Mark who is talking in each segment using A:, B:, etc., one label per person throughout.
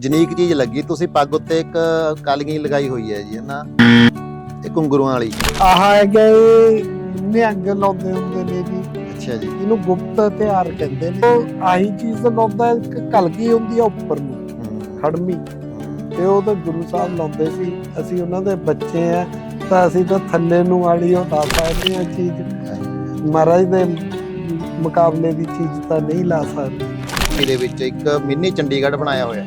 A: ਜਨੀਕ ਚੀਜ਼ ਲੱਗੀ। ਤੁਸੀਂ ਪੱਗ ਉੱਤੇ ਇੱਕ ਕਲਗੀ ਲਗਾਈ ਹੋਈ ਹੈ ਜੀ ਹਨਾ ਇਹ ਘੁੰਗਰੂਆਂ ਵਾਲੀ।
B: ਆਹ ਹੈਗਾ ਇਹ ਨਿਹੰਗ ਲਾਉਂਦੇ ਹੁੰਦੇ ਨੇ ਜੀ।
A: ਅੱਛਾ ਜੀ।
B: ਇਹਨੂੰ ਗੁਪਤ ਤਿਉਹਾਰ ਕਹਿੰਦੇ ਨੇ। ਉਹ ਆਹੀ ਚੀਜ਼ ਲਾਉਂਦਾ ਇੱਕ ਕਲਗੀ ਹੁੰਦੀ ਆ ਉੱਪਰ ਨੂੰ
A: ਹੂੰ,
B: ਖੜਮੀ।
A: ਹੂੰ।
B: ਤੇ ਉਹ ਤਾਂ ਗੁਰੂ ਸਾਹਿਬ ਲਾਉਂਦੇ ਸੀ। ਅਸੀਂ ਉਹਨਾਂ ਦੇ ਬੱਚੇ ਆ ਤਾਂ ਅਸੀਂ ਤਾਂ ਥੱਲੇ ਨੂੰ ਵਾਲੀ ਉਹ ਦੱਸ ਸਕਦੇ ਆ ਚੀਜ਼। ਮਹਾਰਾਜ ਦੇ ਮੁਕਾਬਲੇ ਦੀ ਚੀਜ਼ ਤਾਂ ਨਹੀਂ ਲਾ ਸਕਦੇ।
A: ਇਹਦੇ ਵਿੱਚ ਇੱਕ ਮਿੰਨੀ ਚੰਡੀਗੜ੍ਹ ਬਣਾਇਆ ਹੋਇਆ।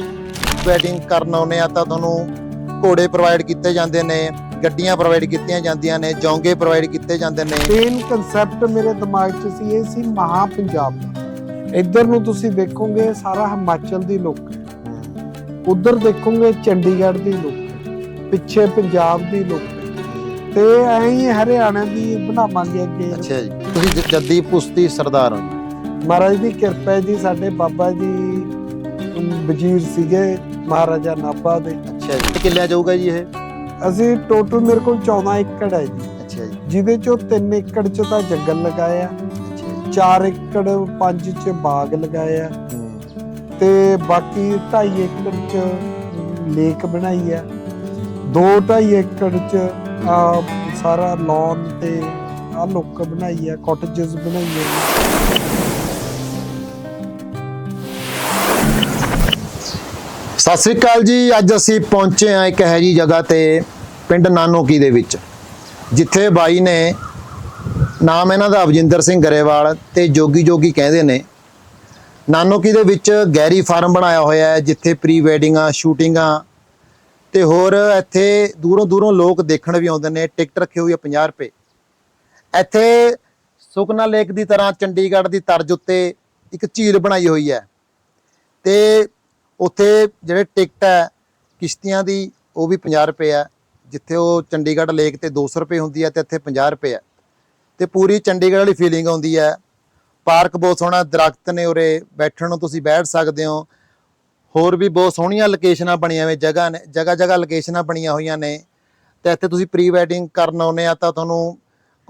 A: ਵੈਡਿੰਗ ਕਰਨ ਆਉਨੇ ਆ ਤਾਂ ਤੁਹਾਨੂੰ ਘੋੜੇ ਪ੍ਰੋਵਾਈਡ ਕੀਤੇ ਜਾਂਦੇ ਨੇ ਗੱਡੀਆਂ ਪ੍ਰੋਵਾਈਡ ਕੀਤੀਆਂ ਜਾਂਦੀਆਂ ਨੇ ਜੌਂਗੇ ਪ੍ਰੋਵਾਈਡ ਕੀਤੇ ਜਾਂਦੇ ਨੇ।
B: ਮੇਨ ਕਨਸੈਪਟ ਮੇਰੇ ਦਿਮਾਗ 'ਚ ਸੀ ਇਹ ਸੀ ਮਹਾ ਪੰਜਾਬ ਦਾ। ਇੱਧਰ ਨੂੰ ਤੁਸੀਂ ਦੇਖੋਗੇ ਸਾਰਾ ਹਿਮਾਚਲ ਦੀ ਲੋਕ ਉਧਰ ਦੇਖੋਗੇ ਚੰਡੀਗੜ੍ਹ ਦੀ ਲੋਕ ਪਿੱਛੇ ਪੰਜਾਬ ਦੀ ਲੋਕ ਤੇ ਐਂ ਹੀ ਹਰਿਆਣਾ ਦੀ ਬਣਾਵਾਂਗੇ ਅੱਗੇ।
A: ਅੱਛਾ ਜੀ। ਤੁਸੀਂ ਜੱਦੀ ਪੁਸ਼ਤੀ ਸਰਦਾਰ ਹੋ
B: ਮਹਾਰਾਜ ਦੀ ਕਿਰਪਾ ਜੀ ਸਾਡੇ ਬਾਬਾ ਜੀ ਵਜ਼ੀਰ ਸੀਗੇ। ਮਹਾਰਾਜਾ ਨਾਭਾ ਦੇ।
A: ਅੱਛਾ ਜੀ। ਕਿੱਲਿਆਂ ਜਾਊਗਾ ਜੀ ਇਹ?
B: ਅਸੀਂ ਟੋਟਲ ਮੇਰੇ ਕੋਲ 14 ਏਕੜ ਹੈ ਜੀ।
A: ਅੱਛਾ ਜੀ।
B: ਜਿਹਦੇ ਚੋਂ 3 ਏਕੜ ਚ ਤਾਂ ਜੰਗਲ ਲਗਾਇਆ
A: ਅੱਛਾ ਜੀ।
B: 4 ਏਕੜ 5 ਚ ਬਾਗ ਲਗਾਇਆ
A: ਹੂੰ,
B: ਤੇ ਬਾਕੀ 2.5 ਏਕੜ ਚ ਲੇਕ ਬਣਾਈ ਆ। 2.5 ਏਕੜ ਚ ਆ ਸਾਰਾ ਲੌਨ ਤੇ ਆ ਲੋਕ ਬਣਾਈ ਆ ਕਾਟੇਜਸ ਬਣਾਈਆਂ
A: ਸਤਿ ਸ੍ਰੀ ਅਕਾਲ ਜੀ, ਅੱਜ ਅਸੀਂ ਪਹੁੰਚੇ ਹਾਂ ਇੱਕ ਹੈ ਜੀ ਜਗ੍ਹਾ ਤੇ, ਪਿੰਡ ਨਾਨੋਕੀ ਦੇ ਵਿੱਚ, ਜਿੱਥੇ ਬਾਈ ਨੇ ਨਾਮ ਇਹਨਾਂ ਦਾ ਅਵਜਿੰਦਰ ਸਿੰਘ ਗਰੇਵਾਲ ਤੇ ਜੋਗੀ ਜੋਗੀ ਕਹਿੰਦੇ ਨੇ। ਨਾਨੋਕੀ ਦੇ ਵਿੱਚ ਗੈਰੀ ਫਾਰਮ ਬਣਾਇਆ ਹੋਇਆ ਹੈ, ਜਿੱਥੇ ਪ੍ਰੀ ਵੈਡਿੰਗਾਂ ਸ਼ੂਟਿੰਗਾਂ ਤੇ ਹੋਰ ਇੱਥੇ ਦੂਰੋਂ ਦੂਰੋਂ ਲੋਕ ਦੇਖਣ ਵੀ ਆਉਂਦੇ ਨੇ, ਟਿਕਟ ਰੱਖੀ ਹੋਈ ਹੈ 50 ਰੁਪਏ। ਇੱਥੇ ਸੁਖਨਾ ਲੇਕ ਦੀ ਤਰ੍ਹਾਂ ਚੰਡੀਗੜ੍ਹ ਦੀ ਤਰਜ਼ ਉੱਤੇ ਇੱਕ ਝੀਲ ਬਣਾਈ ਹੋਈ ਹੈ ਤੇ ਉੱਥੇ ਜਿਹੜੇ ਟਿਕਟ ਹੈ, ਕਿਸ਼ਤੀਆਂ ਦੀ, ਉਹ ਵੀ 50 ਰੁਪਏ ਹੈ। ਜਿੱਥੇ ਉਹ ਚੰਡੀਗੜ੍ਹ ਲੇਕ ਤੇ 200 ਰੁਪਏ ਹੁੰਦੀ ਹੈ ਤੇ ਇੱਥੇ 50 ਰੁਪਏ ਹੈ। ਤੇ ਪੂਰੀ ਚੰਡੀਗੜ੍ਹ ਵਾਲੀ ਫੀਲਿੰਗ ਆਉਂਦੀ ਹੈ। ਪਾਰਕ ਬਹੁਤ ਸੋਹਣਾ, ਦਰਖਤ ਨੇ ਉਰੇ ਬੈਠਣ ਨੂੰ ਤੁਸੀਂ ਬੈਠ ਸਕਦੇ ਹੋ। ਹੋਰ ਵੀ ਬਹੁਤ ਸੋਹਣੀਆਂ ਲੋਕੇਸ਼ਨਾਂ ਬਣੀਆਂ ਹੋਈਆਂ ਜਗ੍ਹਾ ਨੇ ਜਗ੍ਹਾ ਜਗ੍ਹਾ ਲੋਕੇਸ਼ਨਾਂ ਬਣੀਆਂ ਹੋਈਆਂ ਨੇ। ਤੇ ਇੱਥੇ ਤੁਸੀਂ ਪ੍ਰੀ ਵੈਡਿੰਗ ਕਰਨ ਆਉਨੇ ਆ ਤਾਂ ਤੁਹਾਨੂੰ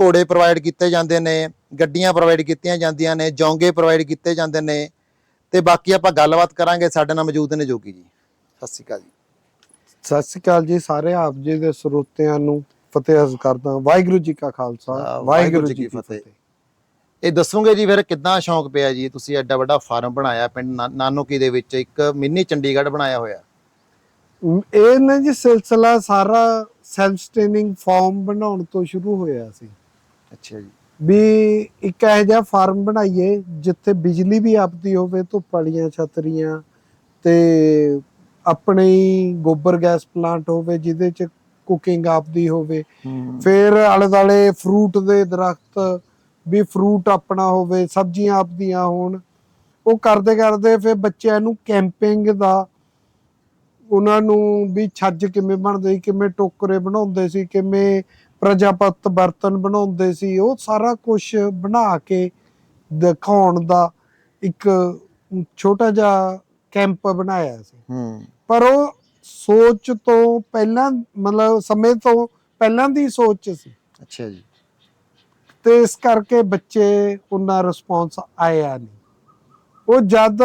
A: ਘੋੜੇ ਪ੍ਰੋਵਾਈਡ ਕੀਤੇ ਜਾਂਦੇ ਨੇ, ਗੱਡੀਆਂ ਪ੍ਰੋਵਾਈਡ ਕੀਤੀਆਂ ਜਾਂਦੀਆਂ ਨੇ, ਜੌਂਗੇ ਪ੍ਰੋਵਾਈਡ ਕੀਤੇ ਜਾਂਦੇ ਨੇ। ਤੇ ਬਾਕੀ ਆਪਾਂ ਗੱਲਬਾਤ ਕਰਾਂਗੇ। ਸਾਡੇ ਨਾਲ ਮੌਜੂਦ ਨੇ ਜੋਗੀ ਜੀ। ਸਤਿ ਸ਼੍ਰੀ ਅਕਾਲ ਜੀ।
B: ਸਤਿ ਸ੍ਰੀ ਅਕਾਲ ਜੀ ਸਾਰੇ ਆਪ ਜੀ ਦੇ ਸਰੋਤਿਆਂ ਨੂੰ ਫਤਿਹ ਅਰਜ਼ ਕਰਦਾ ਵਾਹਿਗੁਰੂ ਜੀ ਕਾ ਖਾਲਸਾ ਵਾਹਿਗੁਰੂ ਜੀ ਕੀ ਫਤਿਹ।
A: ਇਹ ਦੱਸੋਗੇ ਜੀ ਫਿਰ ਕਿੱਦਾਂ ਸ਼ੌਂਕ ਪਿਆ ਜੀ? ਤੁਸੀਂ ਐਡਾ ਵੱਡਾ ਫਾਰਮ ਬਣਾਇਆ ਪਿੰਡ ਨਾਨੋਕੀ ਦੇ ਵਿੱਚ ਇੱਕ ਮਿੰਨੀ ਚੰਡੀਗੜ੍ਹ ਬਣਾਇਆ ਹੋਇਆ।
B: ਇਹ ਨਾ ਜੀ ਸਿਲਸਿਲਾ ਸਾਰਾ ਸੈਲਫ ਸਟੇਨਿੰਗ ਫਾਰਮ ਬਣਾਉਣ ਤੋਂ ਸ਼ੁਰੂ ਹੋਇਆ ਸੀ।
A: ਅੱਛਾ ਜੀ।
B: ਵੀ ਇੱਕ ਇਹੋ ਜਿਹਾ ਫਾਰਮ ਬਣਾਈਏ ਜਿੱਥੇ ਬਿਜਲੀ ਵੀ ਆਪਦੀ ਹੋਵੇ ਧੁੱਪ ਵਾਲੀਆਂ ਛਤਰੀਆਂ ਤੇ ਆਪਣੇ ਹੀ ਗੋਬਰ ਗੈਸ ਪਲਾਂਟ ਹੋਵੇ ਜਿਹਦੇ ਚ ਕੁਕਿੰਗ ਆਪਦੀ ਹੋਵੇ। ਫਿਰ ਆਲੇ ਦਾਲੇ ਫਰੂਟ ਦੇ ਦਰਖਤ ਵੀ ਫਰੂਟ ਆਪਣਾ ਹੋਵੇ ਸਬਜ਼ੀਆਂ ਆਪਦੀਆਂ ਹੋਣ। ਉਹ ਕਰਦੇ ਕਰਦੇ ਫਿਰ ਬੱਚਿਆਂ ਨੂੰ ਕੈਂਪਿੰਗ ਦਾ ਉਹਨਾਂ ਨੂੰ ਵੀ ਛੱਜ ਕਿਵੇਂ ਬਣਦੇ ਸੀ ਕਿਵੇਂ ਟੋਕਰੇ ਬਣਾਉਂਦੇ ਸੀ ਕਿਵੇਂ ਪ੍ਰਜਾਪਤ ਬਰਤਨ ਬਣਾਉਂਦੇ ਸੀ ਉਹ ਸਾਰਾ ਕੁਝ ਬਣਾ ਕੇ ਦਿਖਾਉਣ ਦਾ ਇੱਕ ਛੋਟਾ ਜਿਹਾ ਕੈਂਪ ਬਣਾਇਆ ਸੀ।
A: ਹੂੰ।
B: ਪਰ ਉਹ ਸੋਚ ਤੋਂ ਪਹਿਲਾਂ ਮਤਲਬ ਸਮੇਂ ਤੋਂ ਪਹਿਲਾਂ ਦੀ ਸੋਚ ਸੀ।
A: ਅੱਛਾ ਜੀ।
B: ਤੇ ਇਸ ਕਰਕੇ ਬੱਚੇ ਉਹਨਾਂ ਰਿਸਪੌਂਸ ਆਇਆ ਨਹੀਂ। ਉਹ ਜਦ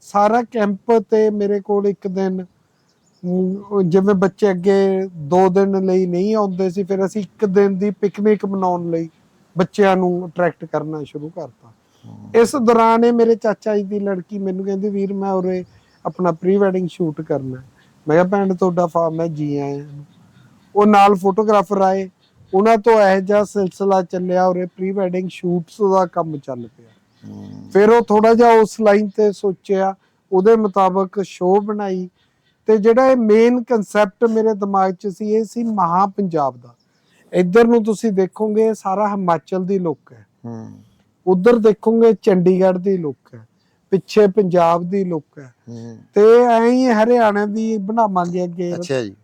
B: ਸਾਰਾ ਕੈਂਪ ਤੇ ਮੇਰੇ ਕੋਲ ਇੱਕ ਦਿਨ ਉਹ ਜਿਵੇਂ ਬੱਚੇ ਅੱਗੇ 2 ਦਿਨ ਲਈ ਨਹੀਂ ਆਉਂਦੇ ਸੀ ਫਿਰ ਅਸੀਂ ਇੱਕ ਦਿਨ ਦੀ ਪਿਕਨਿਕ ਮਨਾਉਣ ਲਈ ਬੱਚਿਆਂ ਨੂੰ ਅਟਰੈਕਟ ਕਰਨਾ ਸ਼ੁਰੂ ਕਰਤਾ। ਇਸ ਦੌਰਾਨ ਇਹ ਮੇਰੇ ਚਾਚਾ ਜੀ ਦੀ ਲੜਕੀ ਮੈਨੂੰ ਕਹਿੰਦੀ ਵੀਰ ਮੈਂ ਉਰੇ ਆਪਣਾ ਪ੍ਰੀ ਵੈਡਿੰਗ ਸ਼ੂਟ ਕਰਨਾ। ਮੈਂ ਕਿਹਾ ਭੈਣ ਤੁਹਾਡਾ ਫਾਰਮ ਹੈ ਜੀ ਆਇਆਂ ਉਹ ਨਾਲ ਫੋਟੋਗ੍ਰਾਫਰ ਆਏ। ਉਹਨਾਂ ਤੋਂ ਇਹ ਜਿਹਾ ਸਿਲਸਿਲਾ ਚੱਲਿਆ ਉਰੇ ਪ੍ਰੀ ਵੈਡਿੰਗ ਸ਼ੂਟਸ ਦਾ ਕੰਮ ਚੱਲ ਪਿਆ। ਫਿਰ ਉਹ ਥੋੜਾ ਜਿਹਾ ਉਸ ਲਾਈਨ ਤੇ ਸੋਚਿਆ ਉਹਦੇ ਮੁਤਾਬਕ ਸ਼ੋਅ ਬਣਾਈ। ਤੇ ਜਿਹੜਾ ਇਹ ਮੇਨ ਕਨਸੈਪਟ ਮੇਰੇ ਦਿਮਾਗ 'ਚ ਸੀ ਇਹ ਸੀ ਮਹਾ ਪੰਜਾਬ ਦਾ। ਇੱਧਰ ਨੂੰ ਤੁਸੀਂ ਦੇਖੋਗੇ ਸਾਰਾ ਹਿਮਾਚਲ ਦੀ ਲੋਕ ਹੈ।
A: ਹੂੰ।
B: ਉਧਰ ਦੇਖੋਗੇ ਚੰਡੀਗੜ੍ਹ ਦੀ ਲੋਕ ਹੈ। ਪਿੱਛੇ ਪੰਜਾਬ ਦੀ ਲੋਕ ਹੈ। ਤੇ ਐਂ ਹੀ ਹਰਿਆਣਾ ਦੀ ਬਣਾਵਾਂਗੇ ਅੱਗੇ।
A: ਅੱਛਾ ਜੀ।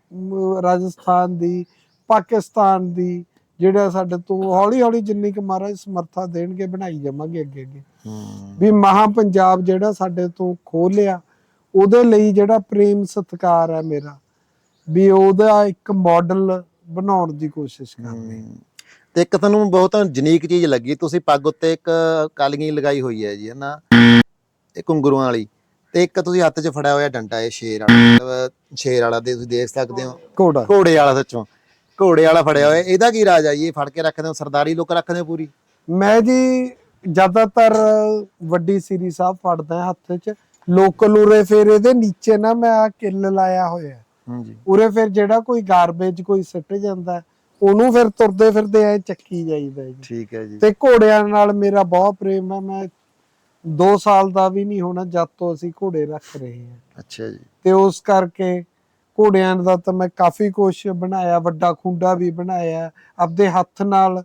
B: ਰਾਜਸਥਾਨ ਦੀ ਪਾਕਿਸਤਾਨ ਦੀ ਜਿਹੜਾ ਸਾਡੇ ਤੋਂ ਹੌਲੀ ਹੌਲੀ ਜਿੰਨੀ ਕੁ ਮਹਾਰਾਜ ਸਮਰੱਥਾ ਦੇਣਗੇ ਬਣਾਈ ਜਾਵਾਂਗੇ ਅੱਗੇ ਅੱਗੇ ਵੀ ਮਹਾ ਪੰਜਾਬ ਜਿਹੜਾ ਸਾਡੇ ਤੋਂ ਖੋਹ ਲਿਆ। ਉਹਦੇ ਲਈ ਜਿਹੜਾ ਪ੍ਰੇਮ ਸਤਿਕਾਰ ਹੈ ਮੇਰਾ ਵੀ ਉਹਦਾ ਇੱਕ ਮਾਡਲ ਬਣਾਉਣ ਦੀ ਕੋਸ਼ਿਸ਼ ਕਰਨੀ
A: ਹੂੰ। ਤੇ ਇੱਕ ਤੁਹਾਨੂੰ ਬਹੁਤ ਯੂਨੀਕ ਚੀਜ਼ ਲੱਗੀ ਤੁਸੀਂ ਪੱਗ ਉੱਤੇ ਇੱਕ ਕਲਗੀ ਲਗਾਈ ਹੋਈ ਹੈ ਜੀ ਹਨਾ? ਇਹ ਘੁੰਗਰੂਆਂ ਵਾਲੀ। ਤੇ ਇੱਕ ਤੁਸੀਂ ਹੱਥ 'ਚ ਫੜਿਆ ਹੋਇਆ ਡੰਡਾ ਇਹ ਸ਼ੇਰ ਵਾਲਾ। ਮਤਲਬ ਸ਼ੇਰ ਵਾਲਾ ਦੇ ਤੁਸੀਂ ਦੇਖ ਸਕਦੇ ਹੋ।
B: ਘੋੜਾ।
A: ਘੋੜੇ ਵਾਲਾ ਸੱਚੋਂ। ਘੋੜੇ ਵਾਲਾ ਫੜਿਆ ਹੋਇਆ। ਇਹਦਾ ਕੀ ਰਾਜ ਆ ਜੀ? ਇਹ ਫੜ ਕੇ ਰੱਖਦੇ ਹੋ? ਸਰਦਾਰੀ ਲੋਕ ਰੱਖਦੇ ਹੋ ਪੂਰੀ?
B: ਮੈਂ ਜੀ ਜ਼ਿਆਦਾਤਰ ਵੱਡੀ ਸੀਰੀ ਸਾਹਿਬ ਫੜਦਾ ਹੱਥ 'ਚ। ਲੋਕਲ ਉਰੇ ਫਿਰ ਇਹਦੇ ਨੀਚੇ ਨਾ ਮੈਂ ਆ ਕਿੱਲ ਲਾਇਆ ਹੋਇਆ
A: ਹਾਂਜੀ।
B: ਉਰੇ ਫਿਰ ਜਿਹੜਾ ਕੋਈ ਗਾਰਬੇਜ ਕੋਈ ਸਿੱਟ ਜਾਂਦਾ ਉਹਨੂੰ ਫਿਰ ਤੁਰਦੇ ਫਿਰਦੇ ਐ ਚੱਕੀ ਜਾਈਦਾ ਜੀ।
A: ਠੀਕ ਹੈ ਜੀ।
B: ਤੇ ਘੋੜਿਆਂ ਨਾਲ ਮੇਰਾ ਬਹੁਤ ਪ੍ਰੇਮ ਹੈ ਮੈਂ 2 ਸਾਲ ਦਾ ਵੀ ਨਹੀਂ ਹੋਣਾ ਜਦ ਤੋਂ ਅਸੀਂ ਘੋੜੇ ਰੱਖ ਰਹੇ ਹਾਂ।
A: ਅੱਛਾ ਜੀ।
B: ਤੇ ਉਸ ਕਰਕੇ ਘੋੜਿਆਂ ਦਾ ਤਾਂ ਮੈਂ ਕਾਫੀ ਕੁਝ ਬਣਾਇਆ ਵੱਡਾ ਖੁੰਡਾ ਵੀ ਬਣਾਇਆ ਆਪਦੇ ਹੱਥ ਨਾਲ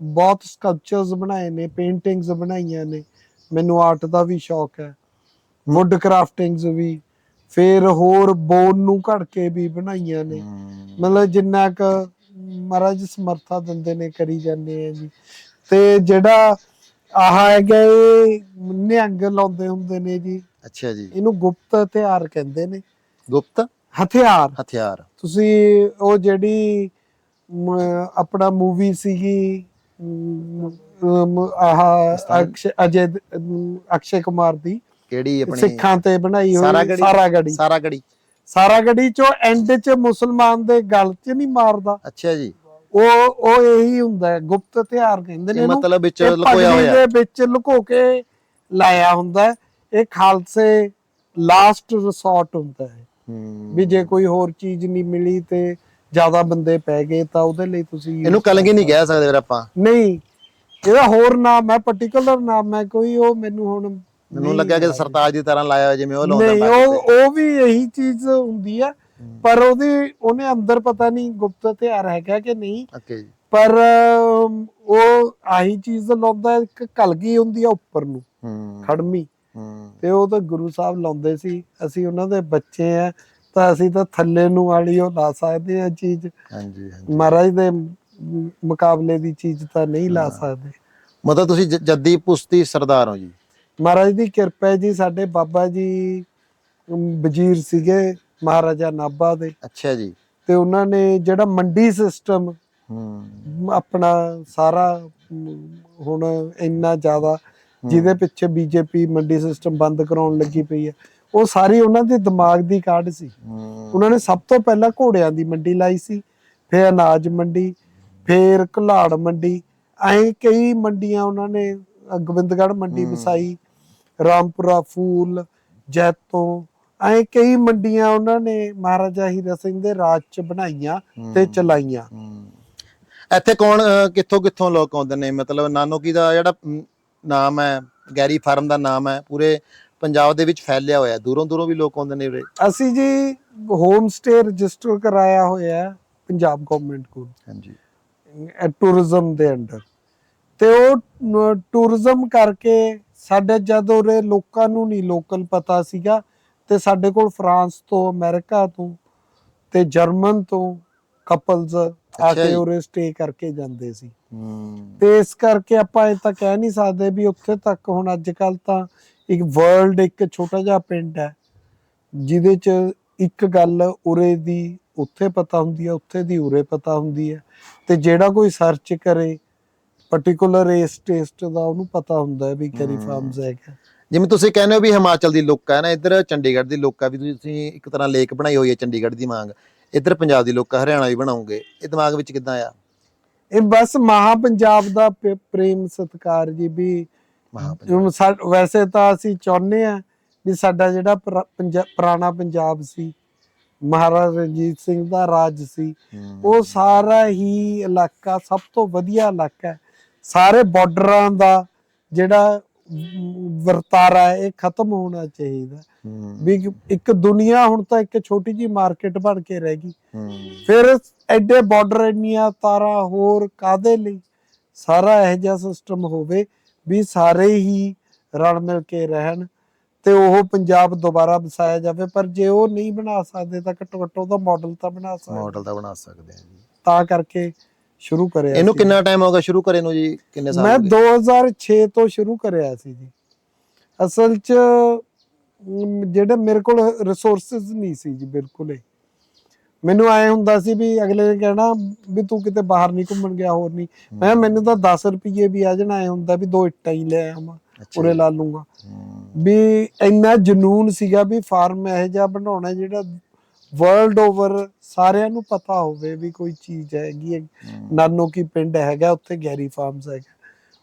B: ਬਹੁਤ ਸਕਲਪਚਰਸ ਬਣਾਏ ਨੇ ਪੇਂਟਿੰਗਸ ਬਣਾਈਆਂ ਨੇ। ਮੈਨੂੰ ਆਰਟ ਦਾ ਵੀ ਸ਼ੌਕ ਹੈ। ਵੁੱਡ ਕਰਾਫਟਿੰਗਸ ਵੀ ਫਿਰ ਹੋਰ ਬੋਨ ਨੂੰ ਘੜ ਕੇ ਵੀ ਬਣਾਈਆਂ ਨੇ। ਮਤਲਬ ਜਿੰਨਾ ਕ ਮਹਾਰਾਜ ਸਮਰਥਾ ਦਿੰਦੇ ਨੇ ਕਰੀ ਜਾਂਦੇ ਆ ਜੀ। ਤੇ ਜਿਹੜਾ ਆਹ ਹੈਗਾ ਇਹ ਨਿਹੰਗ ਲਾਉਂਦੇ ਹੁੰਦੇ ਨੇ ਜੀ।
A: ਅੱਛਾ ਜੀ।
B: ਇਹਨੂੰ ਗੁਪਤ ਹਥਿਆਰ ਕਹਿੰਦੇ ਨੇ।
A: ਗੁਪਤ?
B: ਹਥਿਆਰ।
A: ਹਥਿਆਰ।
B: ਤੁਸੀਂ ਉਹ ਜਿਹੜੀ ਆਪਣਾ ਮੂਵੀ ਸੀਗੀ ਆਹ ਅਕਸ਼ੇ ਅਜੇ ਅਕਸ਼ੇ ਕੁਮਾਰ ਦੀ।
A: ਕਿਹੜੀ ਆਪਣੀ
B: ਸਿੱਖਾਂ ਤੇ ਬਣਾਈ ਹੋਈ
A: ਸਾਰਾਗੜੀ?
B: ਸਾਰਾਗੜੀ
A: ਸਾਰਾ ਗੜੀ।
B: ਸਾਰਾਗੜੀ ਚੋਂ ਐਂਡ ਚ ਮੁਸਲਮਾਨ ਦੇ ਗਲ 'ਚ ਨਹੀਂ ਮਾਰਦਾ।
A: ਅੱਛਾ ਜੀ।
B: ਉਹ ਉਹ ਇਹੀ ਹੁੰਦਾ ਗੁਪਤ ਹਥਿਆਰ ਕਹਿੰਦੇ ਨੇ
A: ਮਤਲਬ ਵਿੱਚ ਲੁਕੋਇਆ ਹੋਇਆ।
B: ਦੇ ਵਿੱਚ ਲੁਕੋ ਕੇ ਲਾਇਆ ਹੁੰਦਾ ਹੈ। ਇਹ ਖਾਲਸੇ ਲਾਸਟ ਰਿਸੋਰਟ ਹੁੰਦਾ ਹੈ। ਵੀ ਜੇ ਕੋਈ ਹੋਰ ਚੀਜ਼ ਨਹੀਂ ਮਿਲੀ ਤੇ ਜ਼ਿਆਦਾ ਬੰਦੇ ਪੈ ਗਏ ਤਾਂ ਉਹਦੇ ਲਈ ਤੁਸੀਂ
A: ਇਹਨੂੰ ਕਲੰਗੀ ਨਹੀਂ ਕਹਿ ਸਕਦੇ ਫਿਰ ਆਪਾਂ।
B: ਨਹੀਂ। ਇਹਦਾ ਹੋਰ ਨਾਮ ਹੈ ਪਾਰਟਿਕੂਲਰ ਨਾਮ ਹੈ ਕੋਈ ਉਹ ਮੈਨੂੰ ਹੁਣ
A: ਮੈਨੂੰ ਲੱਗਿਆ ਕਿ। ਸਰਤਾਜ ਦੀ ਤਰ੍ਹਾਂ ਲਾਇਆ ਹੋਇਆ ਜਿਵੇਂ ਉਹ ਲਾਉਂਦਾ
B: ਨਹੀਂ ਉਹ। ਉਹ ਵੀ ਇਹੀ ਚੀਜ਼ ਹੁੰਦੀ ਆ ਪਰ ਉਹਦੀ ਉਹਨੇ ਅੰਦਰ ਪਤਾ ਨਹੀਂ ਗੁਪਤ ਹਥਿਆਰ ਹੈਗਾ ਕਿ ਨਹੀਂ।
A: ਓਕੇ ਜੀ।
B: ਪਰ ਉਹ ਆਹੀ ਚੀਜ਼ ਲਾਉਂਦਾ ਇੱਕ ਕਲਗੀ ਹੁੰਦੀ ਆ ਉੱਪਰ ਨੂੰ ਖੜਮੀ। ਤੇ ਉਹ ਤਾਂ ਗੁਰੂ ਸਾਹਿਬ ਲਾਉਂਦੇ ਸੀ ਅਸੀਂ ਉਹਨਾਂ ਦੇ ਬੱਚੇ ਆ ਤਾਂ ਅਸੀਂ ਤਾਂ ਥੱਲੇ ਨੂੰ ਵਾਲੀ ਉਹ ਲਾ ਸਕਦੇ ਆ ਚੀਜ਼।
A: ਹਾਂਜੀ ਹਾਂਜੀ।
B: ਮਹਾਰਾਜ ਦੇ ਮੁਕਾਬਲੇ ਦੀ ਚੀਜ਼ ਤਾਂ ਨਹੀਂ ਲਾ ਸਕਦੇ।
A: ਮਤਲਬ ਤੁਸੀਂ ਜੱਦੀ ਪੁਸ਼ਤੀ ਸਰਦਾਰ ਹੋ ਜੀ।
B: ਮਹਾਰਾਜ ਦੀ ਕਿਰਪਾ ਹੈ ਜੀ ਸਾਡੇ ਬਾਬਾ ਜੀ ਅਮ, ਵਜ਼ੀਰ ਸੀਗੇ ਮਹਾਰਾਜਾ ਨਾਭਾ ਦੇ।
A: ਅੱਛਾ ਜੀ।
B: ਤੇ ਉਹਨਾਂ ਨੇ ਜਿਹੜਾ ਮੰਡੀ ਸਿਸਟਮ
A: ਹੂੰ।
B: ਆਪਣਾ ਸਾਰਾ ਅਮ, ਹੁਣ ਇੰਨਾ ਜ਼ਿਆਦਾ ਜਿਹਦੇ ਪਿੱਛੇ ਬੀਜੇਪੀ ਮੰਡੀ ਸਿਸਟਮ ਬੰਦ ਕਰਾਉਣ ਲੱਗੀ ਪਈ ਹੈ ਉਹ ਸਾਰੀ ਉਹਨਾਂ ਦੇ ਦਿਮਾਗ ਦੀ ਕਾਢ ਸੀ।
A: ਹੂੰ।
B: ਉਹਨਾਂ ਨੇ ਸਭ ਤੋਂ ਪਹਿਲਾਂ ਘੋੜਿਆਂ ਦੀ ਮੰਡੀ ਲਾਈ ਸੀ ਫਿਰ ਅਨਾਜ ਮੰਡੀ ਫਿਰ ਘੁਲਾੜ ਮੰਡੀ ਐਂ ਕਈ ਮੰਡੀਆਂ ਉਹਨਾਂ ਨੇ ਗੋਬਿੰਦਗੜ੍ਹ ਮੰਡੀ। ਵਸਾਈ ਰਾਮਪੁਰਾ ਫੂਲ ਜੈਤੋਂ ਐਂ ਕਈ ਮੰਡੀਆਂ ਉਹਨਾਂ ਨੇ ਮਹਾਰਾਜਾ ਹੀਰਾ ਸਿੰਘ ਦੇ ਰਾਜ ਚ ਬਣਾਈਆਂ ਤੇ। ਚਲਾਈਆਂ।
A: ਇੱਥੇ ਕੌਣ ਕਿੱਥੋਂ ਕਿੱਥੋਂ ਲੋਕ ਆਉਂਦੇ ਨੇ? ਮਤਲਬ ਨਾਨੋਕੀ ਦਾ ਜਿਹੜਾ ਨਾਮ ਹੈ ਗੈਰੀ ਫਾਰਮ ਦਾ ਨਾਮ ਹੈ ਪੂਰੇ ਪੰਜਾਬ ਦੇ ਵਿੱਚ ਫੈਲਿਆ ਹੋਇਆ ਦੂਰੋਂ ਦੂਰੋਂ ਵੀ ਲੋਕ ਆਉਂਦੇ ਨੇ ਉਰੇ।
B: ਅਸੀਂ ਜੀ ਹੋਮ ਸਟੇ ਰਜਿਸਟਰ ਕਰਾਇਆ ਹੋਇਆ ਪੰਜਾਬ ਗਵਰਨਮੈਂਟ ਕੋਲ।
A: ਹਾਂਜੀ।
B: ਟੂਰਿਜ਼ਮ ਦੇ ਅੰਡਰ। ਤੇ ਉਹ ਟੂਰਿਜ਼ਮ ਕਰਕੇ ਸਾਡੇ ਜਦ ਉਰੇ ਲੋਕਾਂ ਨੂੰ ਨਹੀਂ ਲੋਕਲ ਪਤਾ ਸੀਗਾ ਤੇ ਸਾਡੇ ਕੋਲ ਫਰਾਂਸ ਤੋਂ ਅਮਰੀਕਾ ਤੋਂ ਤੇ ਜਰਮਨ ਤੋਂ ਕਪਲਸ ਆ ਕੇ। ਉਰੇ ਸਟੇ ਕਰਕੇ ਜਾਂਦੇ ਸੀ
A: ਹੂੰ
B: ਤੇ ਇਸ ਕਰਕੇ ਆਪਾਂ ਇਹ ਤਾਂ ਕਹਿ ਨਹੀਂ ਸਕਦੇ ਵੀ ਉੱਥੇ ਤੱਕ ਹੁਣ ਅੱਜ ਕੱਲ ਤਾਂ ਇੱਕ ਵਰਲਡ ਇੱਕ ਛੋਟਾ ਜਿਹਾ ਪਿੰਡ ਹੈ ਜਿਹਦੇ ਚ ਇੱਕ ਗੱਲ ਉਰੇ ਦੀ ਉੱਥੇ ਪਤਾ ਹੁੰਦੀ ਹੈ ਉੱਥੇ ਦੀ ਉਰੇ ਪਤਾ ਹੁੰਦੀ ਹੈ ਤੇ ਜਿਹੜਾ ਕੋਈ ਸਰਚ ਕਰੇ ਪਾਰਟਿਕੂਲਰ ਇਸ ਟੇਸਟ ਦਾ ਉਹਨੂੰ ਪਤਾ ਹੁੰਦਾ ਹੈ ਵੀ ਕੈਰੀ। ਫਾਰਮਸ ਹੈਗਾ
A: ਜਿਵੇਂ ਤੁਸੀਂ ਕਹਿੰਦੇ ਹੋ ਵੀ ਹਿਮਾਚਲ ਦੀ ਲੁੱਕ ਹੈ ਨਾ ਇੱਧਰ ਚੰਡੀਗੜ੍ਹ ਦੀ ਲੁੱਕ ਹੈ ਵੀ ਤੁਸੀਂ ਇੱਕ ਤਰ੍ਹਾਂ ਲੇਕ ਬਣਾਈ ਹੋਈ ਹੈ ਚੰਡੀਗੜ੍ਹ ਦੀ ਮੰਗ। ਇੱਧਰ ਪੰਜਾਬ ਦੀ ਲੁੱਕ ਹਰਿਆਣਾ ਵੀ ਬਣਾਉਂਗੇ ਇਹ ਦਿਮਾਗ ਵਿੱਚ ਕਿੱਦਾਂ ਆ?
B: ਇਹ ਬਸ ਮਹਾ ਪੰਜਾਬ ਦਾ ਪ੍ਰੇਮ ਸਤਕਾਰ ਜੀ ਵੀ ਵੈਸੇ ਤਾਂ ਅਸੀਂ ਚਾਹੁੰਦੇ ਆ ਵੀ ਸਾਡਾ ਜਿਹੜਾ ਪੁਰਾਣਾ ਪੰਜਾਬ ਸੀ ਮਹਾਰਾਜਾ ਰਣਜੀਤ ਸਿੰਘ ਦਾ ਰਾਜ ਸੀ ਉਹ ਸਾਰਾ ਹੀ ਇਲਾਕਾ ਸਭ ਤੋਂ ਵਧੀਆ ਇਲਾਕਾ ਹੈ। ਸਾਰੇ ਬਾਰਡਰਾਂ ਦਾ ਜਿਹੜਾ ਵਰਤਾਰਾ ਹੈ ਇਹ ਖਤਮ ਹੋਣਾ ਚਾਹੀਦਾ। ਵੀ ਇੱਕ ਦੁਨੀਆ ਹੁਣ ਤਾਂ ਇੱਕ ਛੋਟੀ ਜੀ ਮਾਰਕੀਟ ਬਣ ਕੇ ਰਹਿ ਗਈ। ਫਿਰ ਐਡੇ ਬਾਰਡਰ ਇੰਨੀਆਂ ਤਾਰਾਂ ਹੋਰ ਕਾਦੇ ਲਈ? ਸਾਰਾ ਇਹ ਜਿਹਾ ਸਿਸਟਮ ਹੋਵੇ ਵੀ ਸਾਰੇ ਹੀ ਰਲ ਮਿਲ ਕੇ ਰਹਿਣ ਤੇ ਉਹ ਪੰਜਾਬ ਦੁਬਾਰਾ ਵਸਾਇਆ ਜਾਵੇ। ਪਰ ਜੇ ਉਹ ਨਹੀਂ ਬਣਾ ਸਕਦੇ ਤਾਂ ਘੱਟੋ ਘੱਟ ਉਹਦਾ ਮਾਡਲ ਤਾਂ ਬਣਾ ਸਕਦੇ।
A: ਮਾਡਲ ਤਾਂ ਬਣਾ ਸਕਦੇ ਆ ਜੀ।
B: ਤਾਂ ਕਰਕੇ ਸ਼ੁਰੂ ਕਰਿਆ
A: ਇਹਨੂੰ। ਕਿੰਨਾ ਟਾਈਮ ਹੋ ਗਿਆ ਸ਼ੁਰੂ ਕਰੇ ਨੂੰ ਜੀ? ਕਿੰਨੇ ਸਾਲ
B: ਮੈਂ
A: ਹੋ ਗਏ?
B: 2006 ਤੋਂ ਸ਼ੁਰੂ ਕਰਿਆ ਸੀ ਜੀ। ਅਸਲ 'ਚ ਜਿਹੜੇ ਮੇਰੇ ਕੋਲ ਰਿਸੋਰਸਸ ਨਹੀਂ ਸੀ ਜੀ ਬਿਲਕੁਲ ਹੀ। ਮੈਨੂੰ ਆਏ ਹੁੰਦਾ ਸੀ ਵੀ ਅਗਲੇ ਨੇ ਕਹਿਣਾ ਵੀ ਤੂੰ ਕਿਤੇ ਬਾਹਰ ਨਹੀਂ ਘੁੰਮਣ ਗਿਆ ਹੋਰ ਨਹੀਂ। ਮੈਂ ਮੈਨੂੰ ਤਾਂ 10 ਰੁਪਏ ਵੀ ਆ ਜਾਣਾ ਆਏ ਹੁੰਦਾ ਵੀ ਦੋ ਇੱਟਾਂ ਹੀ ਲੈ ਆਵਾਂ ਉਰੇ ਲਾ ਲੂੰਗਾ। ਵੀ ਇੰਨਾ ਜਨੂਨ ਸੀਗਾ ਵੀ ਫਾਰਮ ਇਹ ਜਿਹਾ ਬਣਾਉਣਾ ਜਿਹੜਾ ਵਰਲਡ ਓਵਰ ਸਾਰਿਆਂ ਨੂੰ ਪਤਾ ਹੋਵੇ ਵੀ ਕੋਈ ਚੀਜ਼ ਹੈਗੀ ਹੈ। ਨਾਨੋ ਕੀ ਪਿੰਡ ਹੈਗਾ ਉੱਥੇ ਗੈਰੀ ਫਾਰਮਸ ਹੈਗਾ।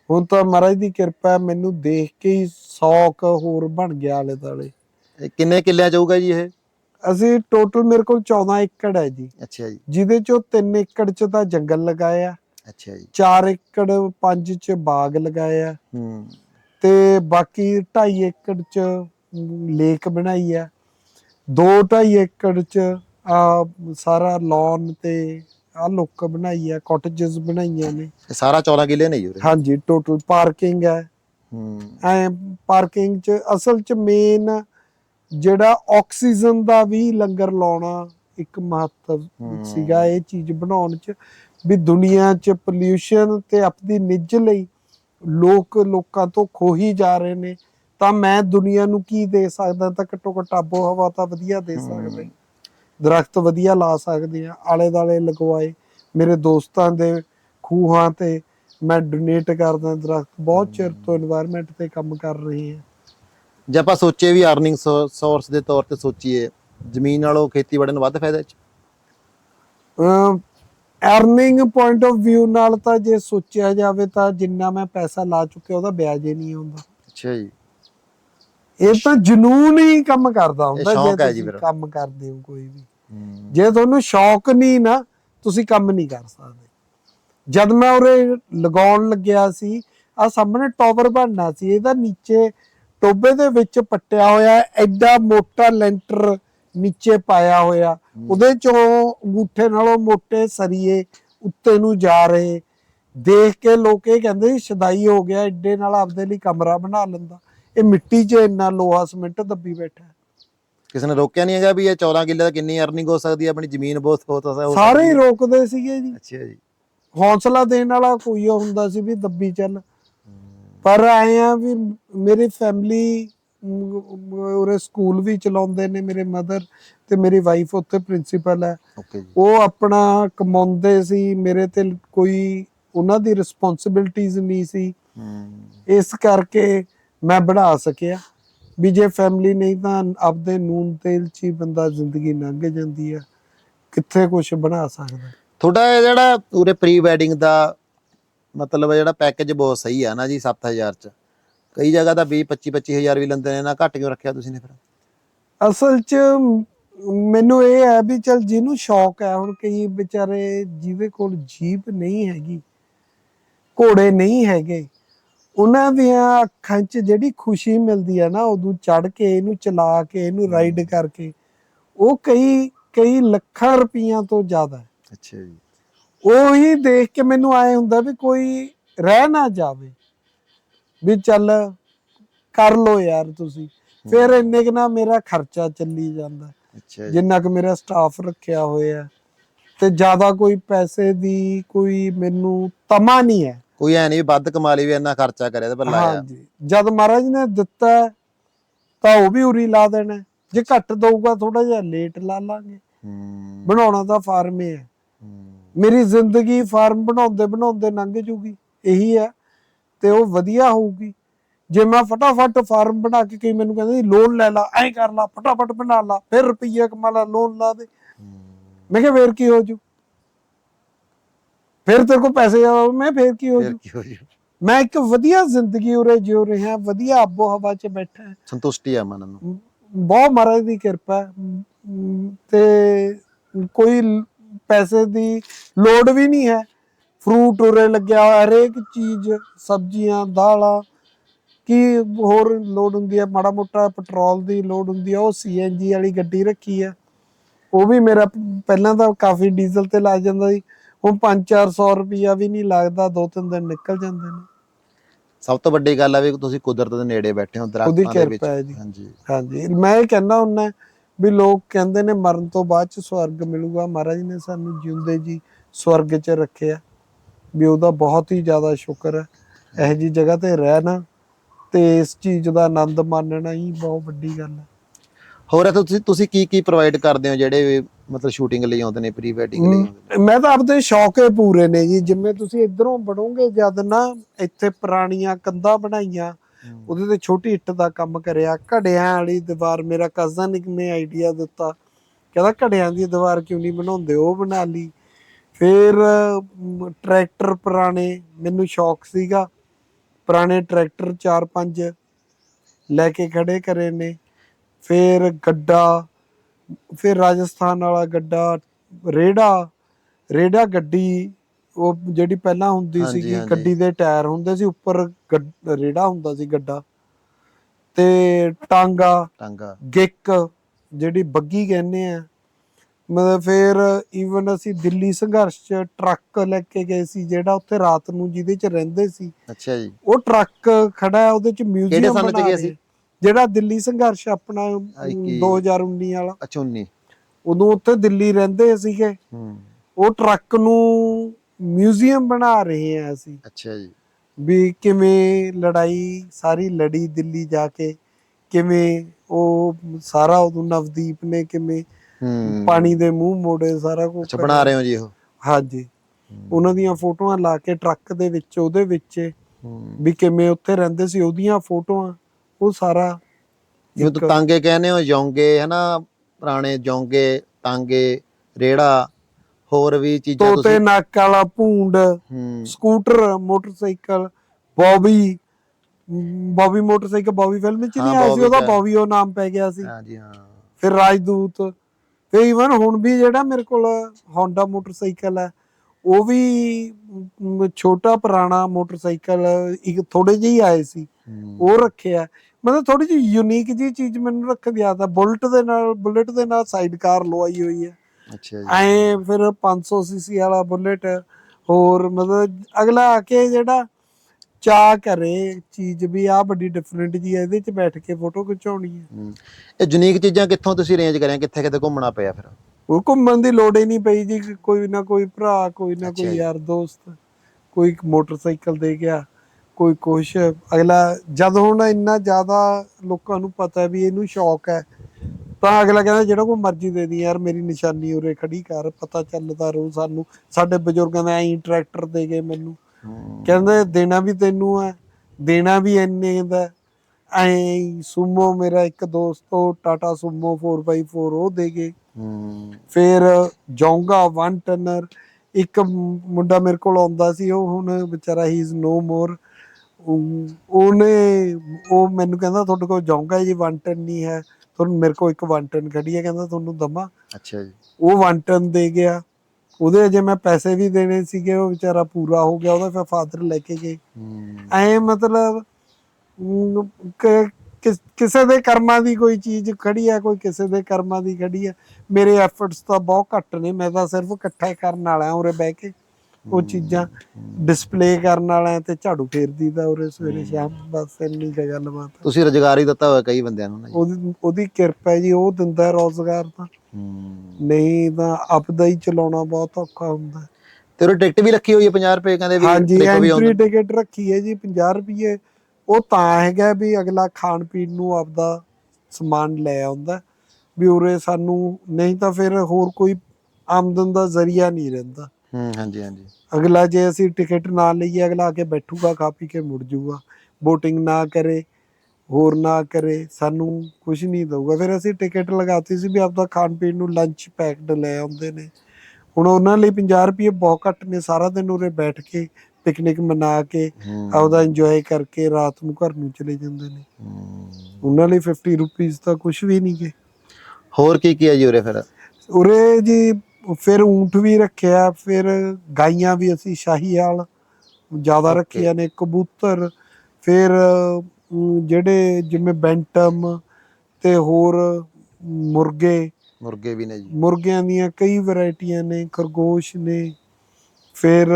B: ਹੁਣ ਤਾਂ ਮਹਾਰਾਜ ਦੀ ਕਿਰਪਾ ਮੈਨੂੰ ਦੇਖ ਕੇ ਹੀ 100 ਕ ਹੋਰ ਬਣ ਗਿਆ ਆਲੇ ਦਾਲੇ
A: ਇਹ ਕਿੰਨੇ ਕਿੱਲਿਆਂ ਚ ਹੋਊਗਾ ਜੀ ਇਹ?
B: ਅਸੀਂ ਟੋਟਲ ਮੇਰੇ ਕੋਲ 14 ਏਕੜ ਹੈ ਜੀ।
A: ਅੱਛਾ ਜੀ।
B: ਜਿਹਦੇ ਚੋਂ 3 ਏਕੜ ਚ ਤਾਂ ਜੰਗਲ ਲਗਾਇਆ
A: ਅੱਛਾ ਜੀ।
B: 4 ਏਕੜ 5 ਚ ਬਾਗ ਲਗਾਇਆ
A: ਹੂੰ।
B: ਤੇ ਬਾਕੀ 2.5 ਏਕੜ ਚ ਲੇਕ ਬਣਾਈ ਆ। 2.5 ਏਕੜ ਚ ਆ ਸਾਰਾ ਲਾਨ ਤੇ ਆ ਲੋਕ ਬਣਾਈ ਆ ਕਾਟੇजेस ਬਣਾਈਆਂ ਨੇ।
A: ਇਹ ਸਾਰਾ 14 ਕਿੱਲੇ ਨੇ ਜੀ
B: ਹਾਂਜੀ ਟੋਟਲ ਪਾਰਕਿੰਗ ਹੈ
A: ਹੂੰ।
B: ਐ ਪਾਰਕਿੰਗ ਚ ਅਸਲ ਚ ਮੇਨ ਜਿਹੜਾ ਆਕਸੀਜਨ ਦਾ ਵੀ ਲੰਗਰ ਲਾਉਣਾ ਇੱਕ ਮਹੱਤਵ। ਸੀਗਾ ਇਹ ਚੀਜ਼ ਬਣਾਉਣ ਚ ਵੀ ਦੁਨੀਆ ਚ ਪੋਲਿਊਸ਼ਨ ਤੇ ਆਪਣੀ ਨਿੱਜ ਲਈ ਲੋਕ ਲੋਕਾਂ ਤੋਂ ਖੋਹੀ ਜਾ ਰਹੇ ਨੇ। ਤਾਂ ਮੈਂ ਦੁਨੀਆ ਨੂੰ ਕੀ ਦੇ ਸਕਦਾ? ਤਾਂ ਘੱਟੋ ਘੱਟ ਆਬੋ ਹਵਾ ਤਾਂ ਵਧੀਆ ਦੇ ਸਕਦੇ। ਦਰਖਤ ਵਧੀਆ ਲਾ ਸਕਦੇ ਆ ਆਲੇ ਦਾਲੇ ਲਗਵਾਏ। ਮੇਰੇ ਦੋਸਤਾਂ ਦੇ ਖੂਹਾਂ ਤੇ ਮੈਂ ਡੋਨੇਟ ਕਰਦਾ ਦਰਖਤ ਬਹੁਤ ਚਿਰ ਤੋਂ এনवायरमेंट ਤੇ ਕੰਮ ਕਰ ਰਹੀ ਹੈ।
A: ਜੇ ਆਪਾਂ ਸੋਚੀਏ ਵੀ ਅਰਨਿੰਗ ਸੋਰਸ ਦੇ ਤੌਰ ਤੇ ਸੋਚੀਏ ਜ਼ਮੀਨ ਨਾਲੋਂ ਖੇਤੀਬਾੜੀ ਨੂੰ ਵੱਧ ਫਾਇਦਾ ਚ?
B: ਅਰਨਿੰਗ ਪੁਆਇੰਟ ਆਫ View ਨਾਲ ਤਾਂ ਜੇ ਸੋਚਿਆ ਜਾਵੇ ਤਾਂ ਜਿੰਨਾ ਮੈਂ ਪੈਸਾ ਲਾ ਚੁੱਕਿਆ ਉਹਦਾ ਵਿਆਜ ਹੀ ਨਹੀਂ ਆਉਂਦਾ।
A: ਅੱਛਾ ਜੀ।
B: ਇਹ ਤਾਂ ਜਨੂਨ ਹੀ ਕੰਮ ਕਰਦਾ ਹੁੰਦਾ
A: ਜੀ
B: ਤੁਸੀਂ। ਕੰਮ ਕਰਦੇ ਹੋ ਕੋਈ ਵੀ। ਜੇ ਤੁਹਾਨੂੰ ਸ਼ੌਕ ਨਹੀਂ ਨਾ ਤੁਸੀਂ ਕੰਮ ਨਹੀਂ ਕਰ ਸਕਦੇ। ਜਦ ਮੈਂ ਉਰੇ ਲਗਾਉਣ ਲੱਗਿਆ ਸੀ ਆ ਸਾਹਮਣੇ ਟਾਵਰ ਬਣਨਾ ਸੀ ਇਹਦਾ ਨੀਚੇ ਟੋਬੇ ਦੇ ਵਿੱਚ ਪੱਟਿਆ ਹੋਇਆ ਐਡਾ ਮੋਟਾ ਲੈਂਟਰ ਨੀਚੇ ਪਾਇਆ ਹੋਇਆ। ਉਹਦੇ ਚੋਂ ਅੰਗੂਠੇ ਨਾਲੋਂ ਮੋਟੇ ਸਰੀਏ ਉੱਤੇ ਨੂੰ ਜਾ ਰਹੇ। ਦੇਖ ਕੇ ਲੋਕ ਇਹ ਕਹਿੰਦੇ ਸ਼ਦਾਈ ਹੋ ਗਿਆ ਐਡੇ ਨਾਲ ਆਪਦੇ ਲਈ ਕਮਰਾ ਬਣਾ ਲੈਂਦਾ। ਇਹ ਮਿੱਟੀ 'ਚ ਇੰਨਾ ਲੋਹਾ ਸੀਮੈਂਟ ਦੱਬੀ ਬੈਠਾ ਹੈ।
A: ਕਿਸੇ ਨੇ ਰੋਕਿਆ ਨਹੀਂ ਹੈਗਾ ਵੀ ਇਹ 14 ਕਿੱਲੇ ਦਾ ਕਿੰਨੀ ਅਰਨਿੰਗ ਹੋ ਸਕਦੀ ਹੈ ਆਪਣੀ ਜ਼ਮੀਨ ਬਹੁਤ ਹੋ
B: ਸਾਰੇ ਹੀ
A: ਸਕਦੀ ਹੈ।
B: ਰੋਕਦੇ ਸੀਗੇ ਜੀ।
A: ਅੱਛਾ ਜੀ।
B: ਹੌਸਲਾ ਦੇਣ ਵਾਲਾ ਕੋਈ ਉਹ ਹੁੰਦਾ ਸੀ ਵੀ ਦੱਬੀ ਚੱਲ। ਪਰ ਆਏ ਆ ਵੀ ਮੇਰੀ ਫੈਮਿਲੀ ਉਰੇ ਸਕੂਲ ਵੀ ਚਲਾਉਂਦੇ ਨੇ ਮੇਰੇ ਮਦਰ ਤੇ ਮੇਰੀ ਵਾਈਫ ਉੱਥੇ ਪ੍ਰਿੰਸੀਪਲ ਹੈ।
A: ਓਕੇ ਜੀ।
B: ਉਹ ਆਪਣਾ ਕਮਾਉਂਦੇ ਸੀ ਮੇਰੇ ਤੇ ਕੋਈ ਉਹਨਾਂ ਦੀ ਰਿਸਪੌਂਸਿਬਿਲਟੀਆਂ ਨਹੀਂ ਸੀ।
A: ਹੂੰ।
B: ਇਸ ਕਰਕੇ ਮੈਂ ਬਣਾ ਸਕਿਆ। ਵੀ ਜੇ ਫੈਮਿਲੀ ਨਹੀਂ ਤਾਂ ਆਪਦੇ ਨੂਨ ਤੇਲ ਚ ਹੀ ਬੰਦਾ ਜ਼ਿੰਦਗੀ ਲੰਘ ਜਾਂਦੀ ਆ। ਕਿੱਥੇ ਕੁਝ ਬਣਾ ਸਕਦਾ?
A: ਤੁਹਾਡਾ ਇਹ ਜਿਹੜਾ ਪੂਰੇ ਪ੍ਰੀ ਵੈਡਿੰਗ ਦਾ ਮਤਲਬ ਜਿਹੜਾ ਪੈਕੇਜ ਬਹੁਤ ਸਹੀ ਆ ਨਾ ਜੀ 7000 ਚ। ਕਈ ਜਗ੍ਹਾ ਤਾਂ 20 25 25000 ਵੀ ਲੈਂਦੇ ਨੇ ਨਾ ਘੱਟ ਕਿਉਂ ਰੱਖਿਆ ਤੁਸੀਂ ਨੇ ਫਿਰ?
B: ਅਸਲ ਚ ਮੈਨੂੰ ਇਹ ਹੈ ਵੀ ਚਲ ਜਿਹਨੂੰ ਸ਼ੌਕ ਹੈ ਹੁਣ ਕਈ ਵਿਚਾਰੇ ਜਿਹਦੇ ਕੋਲ ਜੀਪ ਨਹੀਂ ਹੈਗੀ ਘੋੜੇ ਨਹੀਂ ਹੈਗੇ ਉਹਨਾਂ ਦੀਆਂ ਅੱਖਾਂ 'ਚ ਜਿਹੜੀ ਖੁਸ਼ੀ ਮਿਲਦੀ ਹੈ ਨਾ ਉਦੋਂ ਚੜ ਕੇ ਇਹਨੂੰ ਚਲਾ ਕੇ ਇਹਨੂੰ ਰਾਈਡ ਕਰਕੇ ਉਹ ਕਈ ਕਈ ਲੱਖਾਂ ਰੁਪਈਆਂ ਤੋਂ ਜ਼ਿਆਦਾ ਹੈ।
A: ਅੱਛਾ ਜੀ।
B: ਉਹੀ ਦੇਖ ਕੇ ਮੈਨੂੰ ਆਏ ਹੁੰਦਾ ਵੀ ਕੋਈ ਰਹਿ ਨਾ ਜਾਵੇ ਵੀ ਚੱਲ ਕਰ ਲੋ ਯਾਰ ਤੁਸੀਂ। ਫਿਰ ਇੰਨੇ ਕੁ ਨਾ ਮੇਰਾ ਖਰਚਾ ਚੱਲੀ ਜਾਂਦਾ।
A: ਅੱਛਾ ਜੀ।
B: ਜਿੰਨਾ ਕੁ ਮੇਰਾ ਸਟਾਫ ਰੱਖਿਆ ਹੋਇਆ ਤੇ ਜ਼ਿਆਦਾ ਕੋਈ ਪੈਸੇ ਦੀ ਕੋਈ ਮੈਨੂੰ ਤਮਾ ਨਹੀਂ ਹੈ।
A: ਕੋਈ ਐ ਨਹੀਂ ਵੱਧ ਕਮਾ ਲਈ ਵੀ ਇੰਨਾ ਖਰਚਾ ਕਰਿਆ ਤੇ ਪਰ ਲਾਇਆ
B: ਹਾਂਜੀ। ਜਦ ਮਹਾਰਾਜ ਨੇ ਦਿੱਤਾ ਹੈ, ਤਾਂ ਉਹ ਵੀ ਉਰੀ ਲਾ ਦੇਣਾ ਹੈ। ਜੇ ਘੱਟ ਦਊਗਾ ਥੋੜਾ ਜਿਹਾ ਲੇਟ ਲਾ ਲਾਂਗੇ।
A: ਹੂੰ।
B: ਬਣਾਉਣਾ ਤਾਂ ਫਾਰਮ ਹੀ ਹੈ।
A: ਹੂੰ,
B: ਮੇਰੀ ਜ਼ਿੰਦਗੀ ਫਾਰਮ ਬਣਾਉਂਦੇ ਬਣਾਉਂਦੇ ਲੰਘ ਜੂਗੀ ਇਹੀ ਹੈ। ਤੇ ਉਹ ਵਧੀਆ ਹੋਊਗੀ। ਜੇ ਮੈਂ ਫਟਾਫਟ ਫਾਰਮ ਬਣਾ ਕੇ ਕਈ ਮੈਨੂੰ ਕਹਿੰਦੇ ਲੋਨ ਲੈ ਲਾ ਐਂ ਕਰ ਲਾ ਫਟਾਫਟ ਬਣਾ ਲਾ ਫਿਰ ਰੁਪਈਆ ਕਮਾ ਲਾ ਲੋਨ ਲਾ ਦੇ।
A: ਹੂੰ।
B: ਮੈਂ ਕਿਹਾ ਫੇਰ ਕੀ ਹੋ ਜੂ? ਫਿਰ ਤੇਰੇ ਕੋਲ ਪੈਸੇ ਆ ਮੈਂ ਫੇਰ ਕੀ ਹੋ
A: ਫਿਰ
B: ਜੂ?
A: ਕੀ ਹੋ ਜੂ?
B: ਮੈਂ ਇੱਕ ਵਧੀਆ ਜ਼ਿੰਦਗੀ ਉਰੇ ਜਿਉ ਰਿਹਾ ਵਧੀਆ ਆਬੋ ਹਵਾ 'ਚ ਬੈਠਾ।
A: ਸੰਤੁਸ਼ਟੀ ਆ ਮਨ ਨੂੰ।
B: ਬਹੁਤ ਮਹਾਰਾਜ ਦੀ ਕਿਰਪਾ ਹੈ। ਤੇ ਕੋਈ ਲ- ਪੈਸੇ ਦੀ ਲੋੜ ਵੀ ਨਹੀਂ ਹੈ। ਫਰੂਟ ਉਰੇ ਲੱਗਿਆ ਹੋਇਆ ਹਰੇਕ ਚੀਜ਼ ਸਬਜ਼ੀਆਂ ਦਾਲਾਂ ਕੀ ਹੋਰ ਲੋੜ ਹੁੰਦੀ ਹੈ? ਮਾੜਾ ਮੋਟਾ ਪੈਟਰੋਲ ਦੀ ਲੋੜ ਹੁੰਦੀ ਹੈ ਉਹ ਸੀਐਨਜੀ ਵਾਲੀ ਗੱਡੀ ਰੱਖੀ ਹੈ। ਉਹ ਵੀ ਮੇਰਾ ਪ- ਪਹਿਲਾਂ ਤਾਂ ਕਾਫੀ ਡੀਜ਼ਲ ਤੇ ਲੱਗ ਜਾਂਦਾ ਸੀ। ਹੁਣ 5-400 ਰੁਪਿਆ ਵੀ ਨਹੀਂ ਲੱਗਦਾ ਦੋ ਤਿੰਨ ਦਿਨ ਨਿਕਲ ਜਾਂਦੇ ਨੇ।
A: ਸਭ ਤੋਂ ਵੱਡੀ ਗੱਲ ਆ ਵੀ ਤੁਸੀਂ ਕੁਦਰਤ ਦੇ ਨੇੜੇ ਬੈਠੇ ਹੋ ਦਰਖਤਾਂ ਦੇ ਵਿੱਚ। ਹਾਂਜੀ।
B: ਹਾਂਜੀ। ਮੈਂ ਇਹ ਕਹਿੰਦਾ ਹੁੰਨਾ ਵੀ ਲੋਕ ਕਹਿੰਦੇ ਨੇ ਮਰਨ ਤੋਂ ਬਾਅਦ ਚ ਸਵਰਗ ਮਿਲੂਗਾ। ਮਹਾਰਾਜ ਨੇ ਸਾਨੂੰ ਜਿਉਂਦੇ ਜੀ ਸਵਰਗ 'ਚ ਰੱਖਿਆ। ਵੀ ਉਹਦਾ ਬਹੁਤ ਹੀ ਜ਼ਿਆਦਾ ਸ਼ੁਕਰ ਹੈ। ਇਹੋ ਜੀ ਜਗ੍ਹਾ ਤੇ ਰਹਿਣਾ ਤੇ ਇਸ ਚੀਜ਼ ਦਾ ਆਨੰਦ ਮਾਣਨਾ ਹੀ ਬਹੁਤ ਵੱਡੀ ਗੱਲ ਹੈ।
A: ਹੋਰ ਤੁਸੀਂ ਤੁਸੀਂ ਕੀ ਕੀ ਪ੍ਰੋਵਾਈਡ ਕਰਦੇ ਹੋ ਜਿਹੜੇ ਮਤਲਬ ਸ਼ੂਟਿੰਗ ਲਈ ਆਉਂਦੇ ਨੇ ਪ੍ਰੀ ਵੈਡਿੰਗ ਲਈ ਆਉਂਦੇ ਨੇ?
B: ਮੈਂ ਤਾਂ ਆਪਦੇ ਸ਼ੌਕੇ ਪੂਰੇ ਨੇ ਜੀ। ਜਿਵੇਂ ਤੁਸੀਂ ਇਧਰੋਂ ਬਣੋਗੇ ਜਦ ਨਾ ਇੱਥੇ ਪੁਰਾਣੀਆਂ ਕੰਧਾਂ ਬਣਾਈਆਂ ਉਹਦੇ ਤੇ ਛੋਟੀ ਇੱਟ ਦਾ ਕੰਮ ਕਰਿਆ। ਘੜਿਆਂ ਵਾਲੀ ਦੀਵਾਰ ਮੇਰਾ ਕਜ਼ਨ ਨੇ ਆਈਡੀਆ ਦਿੱਤਾ। ਕਹਿੰਦਾ ਘੜਿਆਂ ਦੀ ਦੀਵਾਰ ਕਿਉਂ ਨਹੀਂ ਬਣਾਉਂਦੇ? ਉਹ ਬਣਾ ਲਈ। ਫਿਰ ਟਰੈਕਟਰ ਪੁਰਾਣੇ ਮੈਨੂੰ ਸ਼ੌਕ ਸੀਗਾ। ਪੁਰਾਣੇ ਟਰੈਕਟਰ 4-5 ਲੈ ਕੇ ਖੜੇ ਕਰੇ ਨੇ। ਫਿਰ ਗੱਡਾ ਫਿਰ ਰਾਜਸਥਾਨ ਵਾਲਾ ਗੱਡਾ ਰੇੜਾ ਰੇੜਾ ਗੱਡੀ ਉਹ ਜਿਹੜੀ ਪਹਿਲਾਂ ਹੁੰਦੀ
A: ਹਾਂਜੀ,
B: ਸੀਗੀ
A: ਹਾਂਜੀ।
B: ਗੱਡੀ ਦੇ ਟਾਇਰ ਹੁੰਦੇ ਸੀ ਉੱਪਰ ਗੱਡ- ਰੇੜਾ ਹੁੰਦਾ ਸੀ ਗੱਡਾ। ਤੇ ਟਾਂਗਾ
A: ਟਾਂਗਾ।
B: ਗਿੱਕ ਜਿਹੜੀ ਬੱਗੀ ਕਹਿੰਦੇ ਆ। ਮਤਲਬ ਫਿਰ ਈਵਨ ਅਸੀਂ ਦਿੱਲੀ ਸੰਘਰਸ਼ ਚ ਟਰੱਕ ਲੈ ਕੇ ਗਏ ਸੀ ਜਿਹੜਾ ਉੱਥੇ ਰਾਤ ਨੂੰ ਜਿਹਦੇ ਚ ਰਹਿੰਦੇ ਸੀ
A: ਅੱਛਾ ਜੀ।
B: ਉਹ ਟਰੱਕ ਖੜਾ ਹੈ ਉਹਦੇ ਚ ਮਿਊਜ਼ੀਅਮ
A: ਸਾਲ ਚ ਗਏ
B: ਰਹੇ
A: ਸੀ?
B: ਜਿਹੜਾ ਦਿੱਲੀ ਸੰਘਰਸ਼ ਆਪਣਾ ਅਮ,
A: ਇੱਕੀ।
B: 2019 ਵਾਲਾ।
A: ਅੱਛਾ 19
B: ਉਦੋਂ ਉੱਥੇ ਦਿੱਲੀ ਰਹਿੰਦੇ ਸੀਗੇ।
A: ਹੂੰ।
B: ਉਹ ਟਰੱਕ ਨੂੰ ਮਿਊਜ਼ੀਅਮ ਬਣਾ ਰਹੇ ਆ ਅਸੀਂ।
A: ਅੱਛਾ ਜੀ।
B: ਵੀ ਕਿਵੇਂ ਲੜਾਈ ਸਾਰੀ ਲੜੀ ਦਿੱਲੀ ਜਾ ਕੇ ਕਿਵੇਂ ਉਹ ਸਾਰਾ ਉਦੋਂ ਨਵਦੀਪ ਨੇ ਕਿਵੇਂ
A: ਹੂੰ।
B: ਪਾਣੀ ਦੇ ਮੂੰਹ ਮੋੜੇ ਸਾਰਾ ਕੁਝ
A: ਅੱਛਾ ਬਣਾ ਰਹੇ ਹੋ ਜੀ ਉਹ?
B: ਹਾਂਜੀ। ਉਹਨਾਂ ਦੀਆਂ ਫੋਟੋਆਂ ਲਾ ਕੇ ਟਰੱਕ ਦੇ ਵਿੱਚ ਉਹਦੇ ਵਿੱਚ ਵੀ ਕਿਵੇਂ ਉੱਥੇ ਰਹਿੰਦੇ ਸੀ ਉਹਦੀਆਂ ਫੋਟੋਆਂ। ਉਹ ਸਾਰਾ
A: ਜਿਵੇਂ ਤੂੰ ਤਾਂਗੇ ਕਹਿੰਦੇ ਹੋ ਜੌਂਗੇ ਹਨਾ ਪੁਰਾਣੇ ਜੌਂਗੇ ਤਾਂਗੇ ਰੇੜਾ ਹੋਰ ਵੀ ਚੀਜ਼ਾਂ
B: ਤੋਤੇ
A: ਤੁਸੀਂ
B: ਨੱਕ ਵਾਲਾ ਭੂੰਡ scooter motorcycle Bobby Bobby motorcycle Bobby film ਵਿੱਚ ਨਹੀਂ ਆਇਆ ਸੀ ਉਹਦਾ। ਬੌਬੀ ਉਹ ਨਾਮ ਪੈ ਗਿਆ ਸੀ।
A: ਹਾਂ ਜੀ ਹਾਂ।
B: ਫਿਰ ਰਾਜਦੂਤ ਤੇ ਈਵਨ ਹੁਣ ਵੀ ਜਿਹੜਾ ਮੇਰੇ ਕੋਲ ਹੋਂਡਾ ਮੋਟਰਸਾਈਕਲ ਹੈ ਉਹ ਵੀ ਛੋਟਾ ਪੁਰਾਣਾ ਮੋਟਰਸਾਈਕਲ ਇੱਕ ਥੋੜੇ ਜਿਹੇ ਆਏ ਸੀ। ਉਹ ਰੱਖਿਆ। ਮਤਲਬ ਥੋੜੀ ਜਿਹੀ ਯੂਨੀਕ ਜੀ ਚੀਜ਼ ਮੈਨੂੰ ਰੱਖਣ ਦੀ ਆਦਤ ਹੈ ਬੁਲਟ ਦੇ ਨਾਲ ਬੁਲਟ ਦੇ ਨਾਲ ਸਾਈਡ ਕਾਰ ਲਵਾਈ ਹੋਈ ਹੈ।
A: ਅੱਛਾ ਜੀ।
B: ਐ ਫਿਰ 500 ਸੀਸੀ ਵਾਲਾ ਬੁਲਟ ਹੋਰ ਮਤਲਬ ਅਗਲਾ ਆ ਕੇ ਜਿਹੜਾ ਚਾ ਕਰੇ ਚੀਜ਼ ਵੀ ਆ ਵੱਡੀ ਡਿਫਰੈਂਟ ਜੀ ਹੈ ਇਹਦੇ ਚ ਬੈਠ ਕੇ ਫੋਟੋ ਖਿਚਾਉਣੀ ਹੈ।
A: ਇਹ ਯੂਨੀਕ ਚੀਜ਼ਾਂ ਕਿੱਥੋਂ ਤੁਸੀਂ ਰੇਂਜ ਕਰਿਆ? ਕਿੱਥੇ ਕਿੱਥੇ ਘੁੰਮਣਾ ਪਿਆ ਫਿਰ?
B: ਉਹ ਘੁੰਮਣ ਦੀ ਲੋੜ ਹੀ ਨਹੀਂ ਪਈ ਜੀ। ਕੋਈ ਨਾ ਕੋਈ ਭਰਾ ਕੋਈ ਨਾ ਕੋਈ। ਯਾਰ ਦੋਸਤ ਕੋਈ ਮੋਟਰਸਾਈਕਲ ਦੇ ਗਿਆ। ਕੋਈ ਕੁਛ। ਅਗਲਾ ਜਦ ਹੁਣ ਇੰਨਾ ਜ਼ਿਆਦਾ ਲੋਕਾਂ ਨੂੰ ਪਤਾ ਵੀ ਇਹਨੂੰ ਸ਼ੌਕ ਹੈ ਤਾਂ ਅਗਲਾ ਕਹਿੰਦਾ ਜਿਹੜਾ ਕੋਈ ਮਰਜ਼ੀ ਦੇ ਦੀ ਯਾਰ ਮੇਰੀ ਨਿਸ਼ਾਨੀ ਉਰੇ ਖੜੀ ਕਰ ਪਤਾ ਚੱਲਦਾ ਰਹੂ ਸਾਨੂੰ। ਸਾਡੇ ਬਜ਼ੁਰਗਾਂ ਦਾ ਐਂ ਟਰੈਕਟਰ ਦੇ ਗਏ ਮੈਨੂੰ। ਕਹਿੰਦੇ ਦੇਣਾ ਵੀ ਤੈਨੂੰ ਹੈ ਦੇਣਾ ਵੀ ਇੰਨੇ ਦਾ। ਐਂ ਸੂਮੋ ਮੇਰਾ ਇੱਕ ਦੋਸਤ ਉਹ ਟਾਟਾ ਸੂਮੋ 4x4 ਉਹ ਦੇ ਗਏ ਫਿਰ ਜੌਂਗਾ ਵਨ ਟਨਰ ਇੱਕ ਮੁੰਡਾ ਮੇਰੇ ਕੋਲ ਆਉਂਦਾ ਸੀ ਉਹ ਹੁਣ ਵਿਚਾਰਾ ਹੀ ਇਜ਼ ਨੋ ਮੋਰ ਉਹਨੇ ਉਹ ਮੈਨੂੰ ਕਹਿੰਦਾ ਤੁਹਾਡੇ ਕੋਲ ਜੌਂਗਾ ਜੀ ਵਨ ਟਨ ਨਹੀਂ ਹੈ। ਤੁਹਾਨੂੰ ਮੇਰੇ ਕੋਲ ਇੱਕ ਵਨ ਟਨ ਖੜੀ ਹੈ ਕਹਿੰਦਾ ਤੁਹਾਨੂੰ ਦਮਾ
A: ਅੱਛਾ ਜੀ।
B: ਉਹ ਵਨ ਟਨ ਦੇ ਗਿਆ। ਉਹਦੇ ਅਜੇ ਮੈਂ ਪੈਸੇ ਵੀ ਦੇਣੇ ਸੀਗੇ ਉਹ ਵਿਚਾਰਾ ਪੂਰਾ ਹੋ ਗਿਆ ਉਹਦਾ ਫਿਰ ਫਾਦਰ ਲੈ ਕੇ ਗਏ।
A: ਹੂੰ।
B: ਐ ਮਤਲਬ ਅਮ, ਕ- ਕਿਸ- ਕਿਸੇ ਦੇ ਕਰਮਾਂ ਦੀ ਕੋਈ ਚੀਜ਼ ਖੜੀ ਹੈ ਕੋਈ ਕਿਸੇ ਦੇ ਕਰਮਾਂ ਦੀ ਖੜੀ ਹੈ। ਮੇਰੇ ਐਫਰਟਸ ਤਾਂ ਬਹੁਤ ਘੱਟ ਨੇ ਮੈਂ ਤਾਂ ਸਿਰਫ ਇਕੱਠਾ ਕਰਨ ਵਾਲਾ ਹਾਂ ਉਰੇ ਬਹਿ ਕੇ। ਉਹ ਚੀਜ਼ਾਂ ਡਿਸਪਲੇ ਕਰਨ ਵਾਲਾ ਹਾਂ ਤੇ ਝਾੜੂ ਫੇਰਦੀ ਦਾ ਉਰੇ ਸਵੇਰੇ ਸ਼ਾਮ ਬਸ ਇੰਨੀ ਕੁ ਗੱਲਬਾਤ ਹੈ।
A: ਤੁਸੀਂ ਰੁਜ਼ਗਾਰ ਹੀ ਦਿੱਤਾ ਹੋਇਆ ਕਈ ਬੰਦਿਆਂ ਨੂੰ ਨਾ ਜੀ।
B: ਉਹਦੀ ਉਹਦੀ ਕਿਰਪਾ ਹੈ ਜੀ ਉਹ ਦਿੰਦਾ ਰੋਜ਼ਗਾਰ ਤਾਂ।
A: ਹੂੰ।
B: ਨਹੀਂ ਤਾਂ ਆਪਦਾ ਹੀ ਚਲਾਉਣਾ ਬਹੁਤ ਔਖਾ ਹੁੰਦਾ।
A: ਤੇ ਉਹ ਟਿਕਟ ਵੀ ਰੱਖੀ ਹੋਈ ਹੈ 50 ਰੁਪਏ ਕਹਿੰਦੇ ਵੀ
B: ਹਾਂਜੀ
A: ਵੀ
B: ਐਂਟਰੀ
A: ਆਉਂਦਾ।
B: ਟਿਕਟ ਰੱਖੀ ਹੈ ਜੀ 50 ਰੁਪਏ ਉਹ ਤਾਂ ਹੈਗਾ ਵੀ ਅਗਲਾ ਖਾਣ ਪੀਣ ਨੂੰ ਆਪਦਾ ਸਮਾਨ ਲੈ ਆਉਂਦਾ। ਵੀ ਉਰੇ ਸਾਨੂੰ ਨਹੀਂ ਤਾਂ ਫਿਰ ਹੋਰ ਕੋਈ ਆਮਦਨ ਦਾ ਜ਼ਰੀਆ ਨਹੀਂ ਰਹਿੰਦਾ।
A: ਹੂੰ ਹਾਂਜੀ ਹਾਂਜੀ।
B: ਅਗਲਾ ਜੇ ਅਸੀਂ ਟਿਕਟ ਨਾ ਲਈਏ ਅਗਲਾ ਆ ਕੇ ਬੈਠੂਗਾ ਖਾ ਪੀ ਕੇ ਮੁੜ ਜਾਊਗਾ VOTING ਨਾ ਕਰੇ ਹੋਰ ਨਾ ਕਰੇ ਸਾਨੂੰ ਕੁਝ ਨਹੀਂ ਦਊਗਾ। ਫਿਰ ਅਸੀਂ ਟਿਕਟ ਲਗਾਤੀ ਸੀ ਵੀ ਆਪਦਾ ਖਾਣ ਪੀਣ ਨੂੰ ਲੰਚ ਪੈਕਡ ਲੈ ਆਉਂਦੇ ਨੇ। ਹੁਣ ਉਹਨਾਂ ਲਈ 50 ਰੁਪਏ ਬਹੁਤ ਘੱਟ ਨੇ ਸਾਰਾ ਦਿਨ ਉਰੇ ਬੈਠ ਕੇ ਪਿਕਨਿਕ ਮਨਾ ਕੇ ਆਪਦਾ ਇੰਜੋਏ ਕਰਕੇ ਰਾਤ ਨੂੰ ਘਰ ਨੂੰ ਚਲੇ ਜਾਂਦੇ ਨੇ। ਉਹਨਾਂ ਲਈ 50 ਰੁਪਏ ਤਾਂ ਕੁਝ ਵੀ ਨਹੀਂ ਗੇ
A: ਹੋਰ ਕੀ ਕੀ ਹੈ ਜੀ ਉਰੇ ਫਿਰ?
B: ਉਰੇ ਜੀ ਫਿਰ ਊਂਠ ਵੀ ਰੱਖਿਆ ਫਿਰ ਗਾਈਆਂ ਵੀ ਅਸੀਂ ਸ਼ਾਹੀਵਾਲ ਜ਼ਿਆਦਾ. ਰੱਖੀਆਂ ਨੇ ਕਬੂਤਰ ਫਿਰ ਜਿਹੜੇ ਜਿਵੇਂ ਬੈਂਟਮ ਤੇ ਹੋਰ ਮੁਰਗੇ।
A: ਮੁਰਗੇ ਵੀ ਨੇ ਜੀ।
B: ਮੁਰਗਿਆਂ ਦੀਆਂ ਕਈ ਵੈਰਾਈਟੀਆਂ ਨੇ ਖਰਗੋਸ਼ ਨੇ ਫਿਰ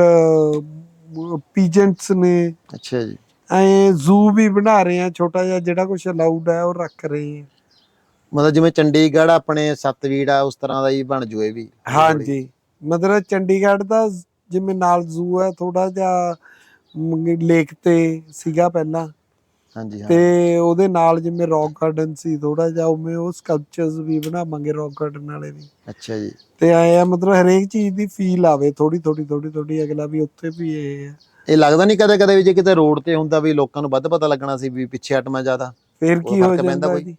B: ਪੀਜੈਂਟਸ ਨੇ।
A: ਅੱਛਾ ਜੀ।
B: ਐ ਜ਼ੂ ਵੀ ਬਣਾ ਰਹੇ ਆ ਛੋਟਾ ਜਿਹਾ ਜਿਹੜਾ ਕੁਝ ਅਲਾਉਡ ਹੈ ਉਹ ਰੱਖ ਰਹੇ ਆ
A: ਮਤਲਬ ਜਿਵੇਂ ਚੰਡੀਗੜ੍ਹ ਆਪਣੇ ਸਤਵੀੜ ਆ ਉਸ ਤਰ੍ਹਾਂ ਦਾ ਹੀ ਬਣ ਜੂ ਇਹ ਵੀ।
B: ਹਾਂਜੀ। ਮਤਲਬ ਚੰਡੀਗੜ੍ਹ ਦਾ ਜਿਵੇਂ ਨਾਲ ਜ਼ੂ ਹੈ ਥੋੜਾ ਜਿਹਾ ਲੇਕ ਤੇ ਸੀਗਾ ਪਹਿਲਾਂ।
A: ਹਾਂਜੀ ਹਾਂ।
B: ਤੇ ਉਹਦੇ ਨਾਲ ਜਿਵੇਂ ਰੌਕ ਗਾਰਡਨ ਸੀ ਥੋੜਾ ਜਿਹਾ ਉਵੇਂ ਉਹ ਸਕਲਪਚਰਸ ਵੀ ਬਣਾਵਾਂਗੇ ਰੌਕ ਗਾਰਡਨ ਵਾਲੇ ਵੀ।
A: ਅੱਛਾ ਜੀ।
B: ਤੇ ਆਏ ਆ ਮਤਲਬ ਹਰੇਕ ਚੀਜ਼ ਦੀ ਫੀਲ ਆਵੇ ਥੋੜੀ ਥੋੜੀ ਥੋੜੀ ਥੋੜੀ ਅਗਲਾ ਵੀ ਉੱਥੇ ਵੀ ਇਹ ਹੈ
A: ਇਹ ਲੱਗਦਾ ਨਹੀਂ ਕਦੇ ਕਦੇ ਵੀ ਜੇ ਕਿਤੇ ਰੋਡ ਤੇ ਹੁੰਦਾ ਵੀ ਲੋਕਾਂ ਨੂੰ ਵੱਧ ਪਤਾ ਲੱਗਣਾ ਸੀ ਵੀ ਪਿੱਛੇ ਹਟਮਾ ਜ਼ਿਆਦਾ।
B: ਫੇਰ ਕੀ ਹੋ ਜਾਂਦਾ? ਜੀ।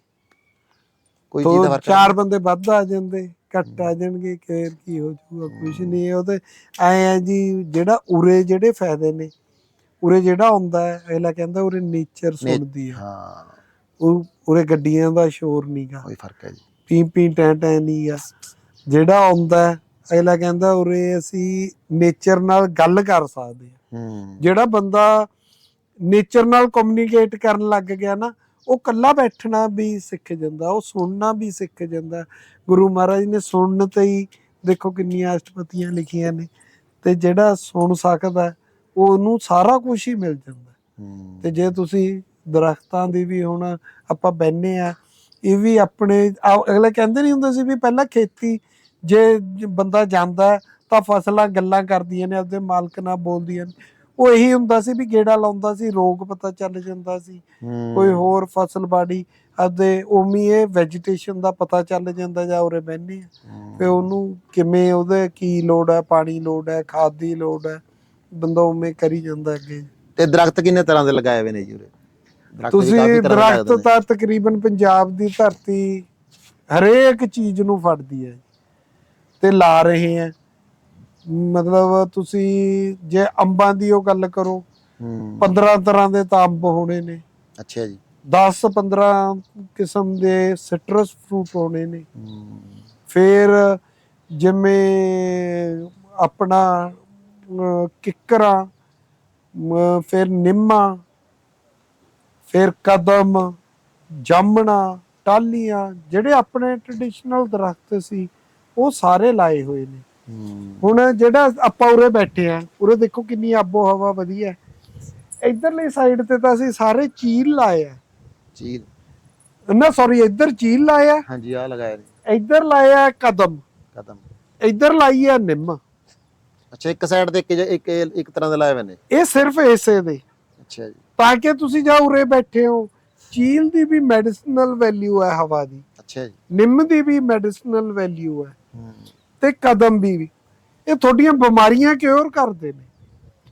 A: ਕੋਈ ਚੀਜ਼ ਦਾ ਫ਼ਰਕ
B: ਚਾਰ ਬੰਦੇ ਵੱਧ ਆ ਜਾਂਦੇ ਘੱਟ ਆ ਜਾਣਗੇ ਫੇਰ ਕੀ ਹੋ ਜਾਊਗਾ ਕੁਝ ਨਹੀਂ ਉਹ ਤੇ ਐ ਆ ਜੀ ਜਿਹੜਾ ਉਰੇ ਜਿਹੜੇ ਫਾਇਦੇ ਨੇ ਉਰੇ ਜਿਹੜਾ ਹੁੰਦਾ ਹੈ ਅਗਲਾ ਕਹਿੰਦਾ ਉਰੇ ਨੇਚਰ ਸੁਣਦੀ ਆ।
A: ਹਾਂ।
B: ਉਹ ਉਰੇ ਗੱਡੀਆਂ ਦਾ ਸ਼ੋਰ ਨਹੀਂਗਾ
A: ਕੋਈ ਫ਼ਰਕ ਹੈ ਜੀ।
B: ਪੀ ਪੀ ਟੈਂ ਟੈਂ ਨਹੀਂਗਾ ਜਿਹੜਾ ਆਉਂਦਾ ਹੈ, ਅਗਲਾ ਕਹਿੰਦਾ ਉਰੇ ਅਸੀਂ ਨੇਚਰ ਨਾਲ ਗੱਲ ਕਰ ਸਕਦੇ ਹਾਂ।
A: ਹੂੰ।
B: ਜਿਹੜਾ ਬੰਦਾ ਨੇਚਰ ਨਾਲ ਕਮਿਊਨੀਕੇਟ ਕਰਨ ਲੱਗ ਗਿਆ ਨਾ ਉਹ ਕੱਲਾ ਬੈਠਣਾ ਵੀ ਸਿੱਖ ਜਾਂਦਾ ਉਹ ਸੁਣਨਾ ਵੀ ਸਿੱਖ ਜਾਂਦਾ। ਗੁਰੂ ਮਹਾਰਾਜ ਨੇ ਸੁਣਨ ਤੇ ਹੀ ਦੇਖੋ ਕਿੰਨੀਆਂ ਅਸ਼ਟਪਤੀਆਂ ਲਿਖੀਆਂ ਨੇ ਤੇ ਜਿਹੜਾ ਸੁਣ ਸਕਦਾ ਉਹਨੂੰ ਸਾਰਾ ਕੁਝ ਹੀ ਮਿਲ ਜਾਂਦਾ। ਤੇ ਜੇ ਤੁਸੀਂ ਦਰਖਤਾਂ ਦੀ ਵੀ ਹੁਣ ਆਪਾਂ ਬੈਨੇ ਆ ਇਹ ਵੀ ਆਪਣੇ ਅਗਲੇ ਕਹਿੰਦੇ ਨਹੀਂ ਹੁੰਦੇ ਸੀ ਵੀ ਪਹਿਲਾਂ ਖੇਤੀ ਜੇ ਬੰਦਾ ਜਾਂਦਾ ਤਾਂ ਫਸਲਾਂ ਗੱਲਾਂ ਕਰਦੀਆਂ ਨੇ ਆਪਦੇ ਮਾਲਕ ਨਾਲ ਬੋਲਦੀਆਂ ਨੇ। ਉਹ ਇਹੀ ਹੁੰਦਾ ਸੀ ਵੀ ਗੇੜਾ ਲਾਉਂਦਾ ਸੀ ਰੋਗ ਪਤਾ ਚੱਲ ਜਾਂਦਾ ਸੀ। ਕੋਈ ਹੋਰ ਫਸਲ ਬਾੜੀ ਆਪਦੇ ਉਮੀ ਇਹ ਵੈਜੀਟੇਸ਼ਨ ਦਾ ਪਤਾ ਚੱਲ ਜਾਂਦਾ ਜਾਂ ਉਰੇ ਆ
A: ਹੂੰ।
B: ਤੇ ਉਹਨੂੰ ਕਿਵੇਂ ਉਹਦੇ ਕੀ ਲੋੜ ਹੈ ਪਾਣੀ ਲੋੜ ਹੈ ਖਾਦ ਦੀ ਲੋੜ ਹੈ ਬੰਦਾ ਉਵੇਂ ਕਰੀ ਜਾਂਦਾ ਅੱਗੇ
A: ਤੇ ਦਰਖਤ ਕਿੰਨੇ ਤਰ੍ਹਾਂ ਦੇ ਲਗਾਏ ਹੋਏ ਨੇ ਜੀ ਉਰੇ
B: ਤੁਸੀਂ ਦਰਖਤ। ਤਾਂ ਤਕਰੀਬਨ ਪੰਜਾਬ ਦੀ ਧਰਤੀ ਹਰੇਕ ਚੀਜ਼ ਨੂੰ ਫੜਦੀ ਹੈ ਤੇ ਲਾ ਰਹੇ ਹੈ ਮਤਲਬ ਤੁਸੀਂ ਜੇ ਅੰਬਾਂ ਦੀ ਉਹ ਗੱਲ ਕਰੋ
A: ਹੂੰ।
B: 15 ਤਰ੍ਹਾਂ ਦੇ ਤਾਂ ਅੰਬ ਹੋਣੇ ਨੇ।
A: ਅੱਛਾ ਜੀ।
B: 10 15 ਕਿਸਮ ਦੇ ਸਿਟਰਸ ਫਰੂਟ ਹੋਣੇ ਨੇ।
A: ਹੂੰ।
B: ਫਿਰ ਜਿਵੇਂ ਆਪਣਾ ਕਿੱਕਰਾਂ ਫਿਰ ਨਿੰਮਾ ਫਿਰ ਕਦਮ ਜਾਮਣਾ ਟਾਲੀਆਂ ਜਿਹੜੇ ਆਪਣੇ ਟ੍ਰੈਡੀਸ਼ਨਲ ਦਰਖਤ ਸੀ ਉਹ ਸਾਰੇ ਲਾਏ ਹੋਏ ਨੇ। ਹੁਣ ਜਿਹੜਾ ਆਪਾਂ ਉਰੇ ਬੈਠੇ ਆ ਉਰੇ ਦੇਖੋ ਕਿੰਨੀ ਆਬੋ ਹਵਾ ਵਧੀਆ। ਇੱਧਰਲੀ ਸਾਈਡ ਤੇ ਤਾਂ ਅਸੀਂ ਸਾਰੇ ਚੀਲ ਲਾਏ ਆ।
A: ਚੀਲ।
B: ਨਾ ਸੌਰੀ ਇੱਧਰ ਚੀਲ ਲਾਏ ਆ।
A: ਹਾਂਜੀ ਆ ਲਗਾਏ ਨੇ
B: ਇੱਧਰ ਲਾਏ ਆ ਕਦਮ।
A: ਕਦਮ।
B: ਇੱਧਰ ਲਾਈ ਆ ਨਿੰਮ।
A: ਅੱਛਾ ਇੱਕ ਸਾਈਡ ਤੇ ਇੱਕ ਇੱਕ ਇੱਕ ਤਰ੍ਹਾਂ ਦੇ ਲਾਏ ਹੋਏ ਨੇ।
B: ਇਹ ਸਿਰਫ ਇਸੇ ਦੇ।
A: ਅੱਛਾ ਜੀ।
B: ਤਾਂ ਕਿ ਤੁਸੀਂ ਜਾਂ ਉਰੇ ਬੈਠੇ ਹੋ ਚੀਲ ਦੀ ਵੀ ਮੈਡੀਸਿਨਲ ਵੈਲਿਊ ਹੈ ਹਵਾ ਦੀ।
A: ਅੱਛਾ ਜੀ।
B: ਨਿੰਮ ਦੀ ਵੀ ਮੈਡੀਸਿਨਲ ਵੈਲਿਊ ਹੂੰ। ਤੇ ਕਦਮ ਵੀ ਇਹ ਤੁਹਾਡੀਆਂ ਬਿਮਾਰੀਆਂ ਕਿਉਰ ਕਰਦੇ ਨੇ?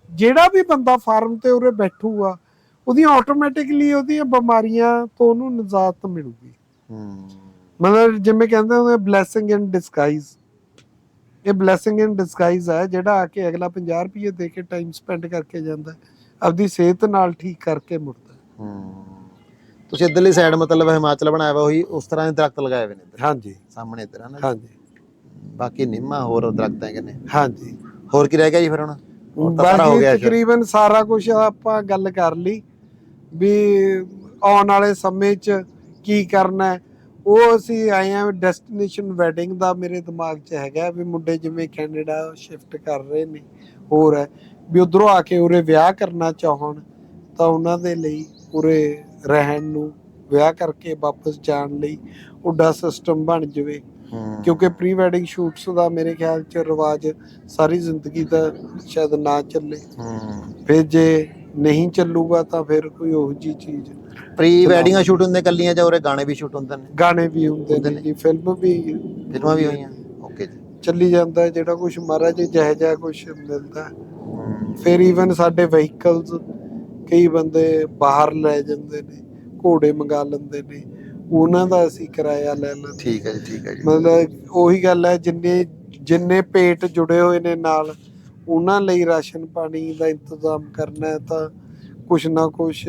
B: ਜਿਹੜਾ ਵੀ ਬੰਦਾ ਫਾਰਮ ਤੇ ਉਰੇ ਬੈਠੂਗਾ ਉਹਦੀਆਂ ਆਟੋਮੈਟਿਕਲੀ ਉਹਦੀਆਂ ਬਿਮਾਰੀਆਂ ਤੋਂ ਉਹਨੂੰ ਨਿਜਾਤ ਮਿਲੂਗੀ। ਮਤਲਬ ਜਿਵੇਂ ਕਹਿੰਦੇ ਹੁੰਦੇ ਬਲੇਸਿੰਗ ਇਨ ਡਿਸਗਾਈਜ਼ ਇਹ ਬਲੇਸਿੰਗ ਇਨ ਡਿਸਗਾਈਜ਼ ਹੈ ਜਿਹੜਾ ਆ ਕੇ ਅਗਲਾ 50 ਰੁਪਏ ਦੇ ਕੇ ਟਾਈਮ ਸਪੈਂਡ ਕਰਕੇ ਜਾਂਦਾ ਆਪਦੀ ਸਿਹਤ ਨਾਲ ਠੀਕ ਕਰਕੇ ਮੁੜਦਾ
A: ਤੁਸੀਂ ਇੱਧਰਲੀ ਸਾਈਡ ਮਤਲਬ ਹਿਮਾਚਲ ਬਣਾਇਆ ਹੋਇਆ ਉਹੀ ਉਸ ਤਰ੍ਹਾਂ ਦੇ ਦਰਖਤ ਲਗਾਏ ਹੋਏ ਨੇ
B: ਹਾਂਜੀ।
A: ਸਾਹਮਣੇ ਇੱਧਰ ਹਨਾ?
B: ਹਾਂਜੀ।
A: ਬਾਕੀ ਨਿੰਮਾ ਹੋਰ ਦਰਖਤ ਹੈਗੇ ਨੇ।
B: ਹਾਂਜੀ।
A: ਹੋਰ ਕੀ ਰਹਿ ਗਿਆ ਜੀ ਫਿਰ ਹੁਣ? ਤਾਂ ਸਾਰਾ ਹੋ
B: ਬਾਕੀ
A: ਗਿਆ ਸ਼ਾਇਦ।
B: ਤਕਰੀਬਨ ਸਾਰਾ ਕੁਝ ਆਪਾਂ ਗੱਲ ਕਰ ਲਈ ਵੀ ਆਉਣ ਵਾਲੇ ਸਮੇਂ 'ਚ ਕੀ ਕਰਨਾ ਹੈ। ਉਹ ਅਸੀਂ ਆਏ ਆ ਡੈਸਟੀਨੇਸ਼ਨ ਵੈਡਿੰਗ ਦਾ ਮੇਰੇ ਦਿਮਾਗ 'ਚ ਹੈਗਾ ਵੀ ਮੁੰਡੇ ਜਿਵੇਂ ਕੈਨੇਡਾ ਸ਼ਿਫਟ ਕਰ ਰਹੇ ਨੇ ਹੋਰ ਹੈ। ਵੀ ਉਧਰੋਂ ਆ ਕੇ ਉਰੇ ਵਿਆਹ ਕਰਨਾ ਚਾਹਣ ਤਾਂ ਉਹਨਾਂ ਦੇ ਲਈ ਉਰੇ ਰਹਿਣ ਨੂੰ ਵਿਆਹ ਕਰਕੇ ਵਾਪਸ ਜਾਣ ਲਈ ਉੱਡਾ ਸਿਸਟਮ ਬਣ ਜਾਵੇ। ਕਿਉਂਕਿ ਪ੍ਰੀ ਵੈਡਿੰਗ ਸ਼ੂਟਸ ਦਾ ਮੇਰੇ ਖਿਆਲ 'ਚ ਰਿਵਾਜ ਸਾਰੀ ਜ਼ਿੰਦਗੀ ਦਾ ਸ਼ਾਇਦ ਨਾ ਚੱਲੇ।
A: ਹੂੰ।
B: ਫਿਰ ਜੇ ਨਹੀਂ ਚੱਲੂਗਾ ਤਾਂ ਫਿਰ ਕੋਈ ਉਹੋ ਜੀ ਚੀਜ਼।
A: ਪ੍ਰੀ ਵੈਡਿੰਗਾਂ ਸ਼ੂਟ ਹੁੰਦੇ ਕੱਲੀਆਂ ਜਾਂ ਉਰੇ ਗਾਣੇ ਵੀ ਸ਼ੂਟ ਹੁੰਦੇ ਨੇ?
B: ਗਾਣੇ ਵੀ ਹੁੰਦੇ ਨੇ। ਜੀ ਫਿਲਮ ਵੀ
A: ਫਿਲਮਾਂ ਵੀ ਹੋਈਆਂ। ਓਕੇ ਜੀ।
B: ਚੱਲੀ ਜਾਂਦਾ ਜਿਹੜਾ ਕੁਝ ਮਹਾਰਾਜ ਜਿਹੋ ਜਿਹਾ ਕੁਝ ਮਿਲਦਾ ਫਿਰ ਈਵਨ ਸਾਡੇ ਵਹੀਕਲਸ ਕਈ ਬੰਦੇ ਬਾਹਰ ਲੈ ਜਾਂਦੇ ਨੇ ਘੋੜੇ ਮੰਗਾ ਲੈਂਦੇ ਨੇ ਉਹਨਾਂ ਦਾ ਅਸੀਂ ਕਿਰਾਇਆ ਲੈ ਲੈਂਦੇ
A: ਠੀਕ ਹੈ ਜੀ ਠੀਕ ਹੈ ਜੀ।
B: ਮਤਲਬ ਉਹੀ ਗੱਲ ਹੈ ਜਿੰਨੇ ਜਿੰਨੇ ਪੇਟ ਜੁੜੇ ਹੋਏ ਨੇ ਨਾਲ ਉਹਨਾਂ ਲਈ ਰਾਸ਼ਨ ਪਾਣੀ ਦਾ ਇੰਤਜ਼ਾਮ ਕਰਨਾ ਹੈ ਤਾਂ ਕੁਛ ਨਾ ਕੁਛ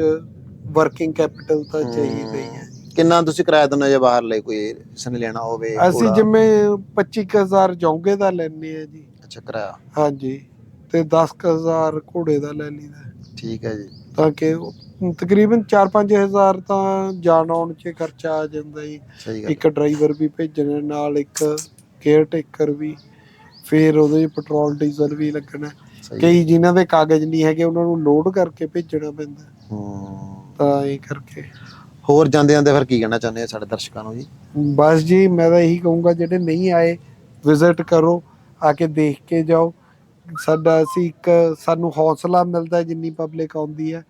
B: ਵਰਕਿੰਗ ਕੈਪੀਟਲ ਤਾਂ। ਚਾਹੀਦਾ ਹੀ ਹੈ।
A: ਕਿੰਨਾ ਤੁਸੀਂ ਕਿਰਾਇਆ ਦਿੰਦੇ ਜੇ ਬਾਹਰ ਲਈ ਕੋਈ ਸਨ ਲੈਣਾ ਹੋਵੇ
B: ਅਸੀਂ? ਜਿਵੇਂ 25000 ਜੌਂਗੇ ਦਾ ਲੈਣੇ ਆ ਜੀ।
A: ਅੱਛਾ ਕਿਰਾਇਆ?
B: ਹਾਂਜੀ ਤੇ 10000 ਘੋੜੇ ਦਾ ਲੈ ਲਈਦਾ।
A: ਠੀਕ ਹੈ ਜੀ।
B: ਤਾਂ ਕਿ ਤਕਰੀਬਨ 4-5000 ਤਾਂ ਜਾਣ ਆਉਣ 'ਚ ਖਰਚਾ ਆ ਜਾਂਦਾ ਜੀ।
A: ਸਹੀ ਗੱਲ।
B: ਇੱਕ ਡਰਾਈਵਰ ਵੀ ਭੇਜਣਾ ਨਾਲ ਇੱਕ ਕੇਅਰ ਟੇਕਰ ਵੀ ਫਿਰ ਉਹਦੇ 'ਚ ਪੈਟਰੋਲ ਡੀਜ਼ਲ ਵੀ ਲੱਗਣਾ।
A: ਸਹੀ।
B: ਕਈ ਜਿਨ੍ਹਾਂ ਦੇ ਕਾਗਜ਼ ਨਹੀਂ ਹੈਗੇ ਉਹਨਾਂ ਨੂੰ ਲੋਡ ਕਰਕੇ ਭੇਜਣਾ ਪੈਂਦਾ।
A: ਹੂੰ।
B: ਤਾਂ ਇਹ ਕਰਕੇ।
A: ਹੋਰ ਜਾਂਦੇ ਜਾਂਦੇ ਫਿਰ ਕੀ ਕਹਿਣਾ ਚਾਹੁੰਦੇ ਆ ਸਾਡੇ ਦਰਸ਼ਕਾਂ ਨੂੰ ਜੀ?
B: ਬਸ ਜੀ ਮੈਂ ਤਾਂ ਇਹੀ ਕਹੂੰਗਾ ਜਿਹੜੇ ਨਹੀਂ ਆਏ ਵਿਜ਼ਿਟ ਕਰੋ ਆ ਕੇ ਦੇਖ ਕੇ ਜਾਓ। ਸਾਡਾ ਅਸੀਂ ਇੱਕ ਸਾਨੂੰ ਹੌਸਲਾ ਮਿਲਦਾ ਜਿੰਨੀ ਪਬਲਿਕ ਆਉਂਦੀ ਹੈ।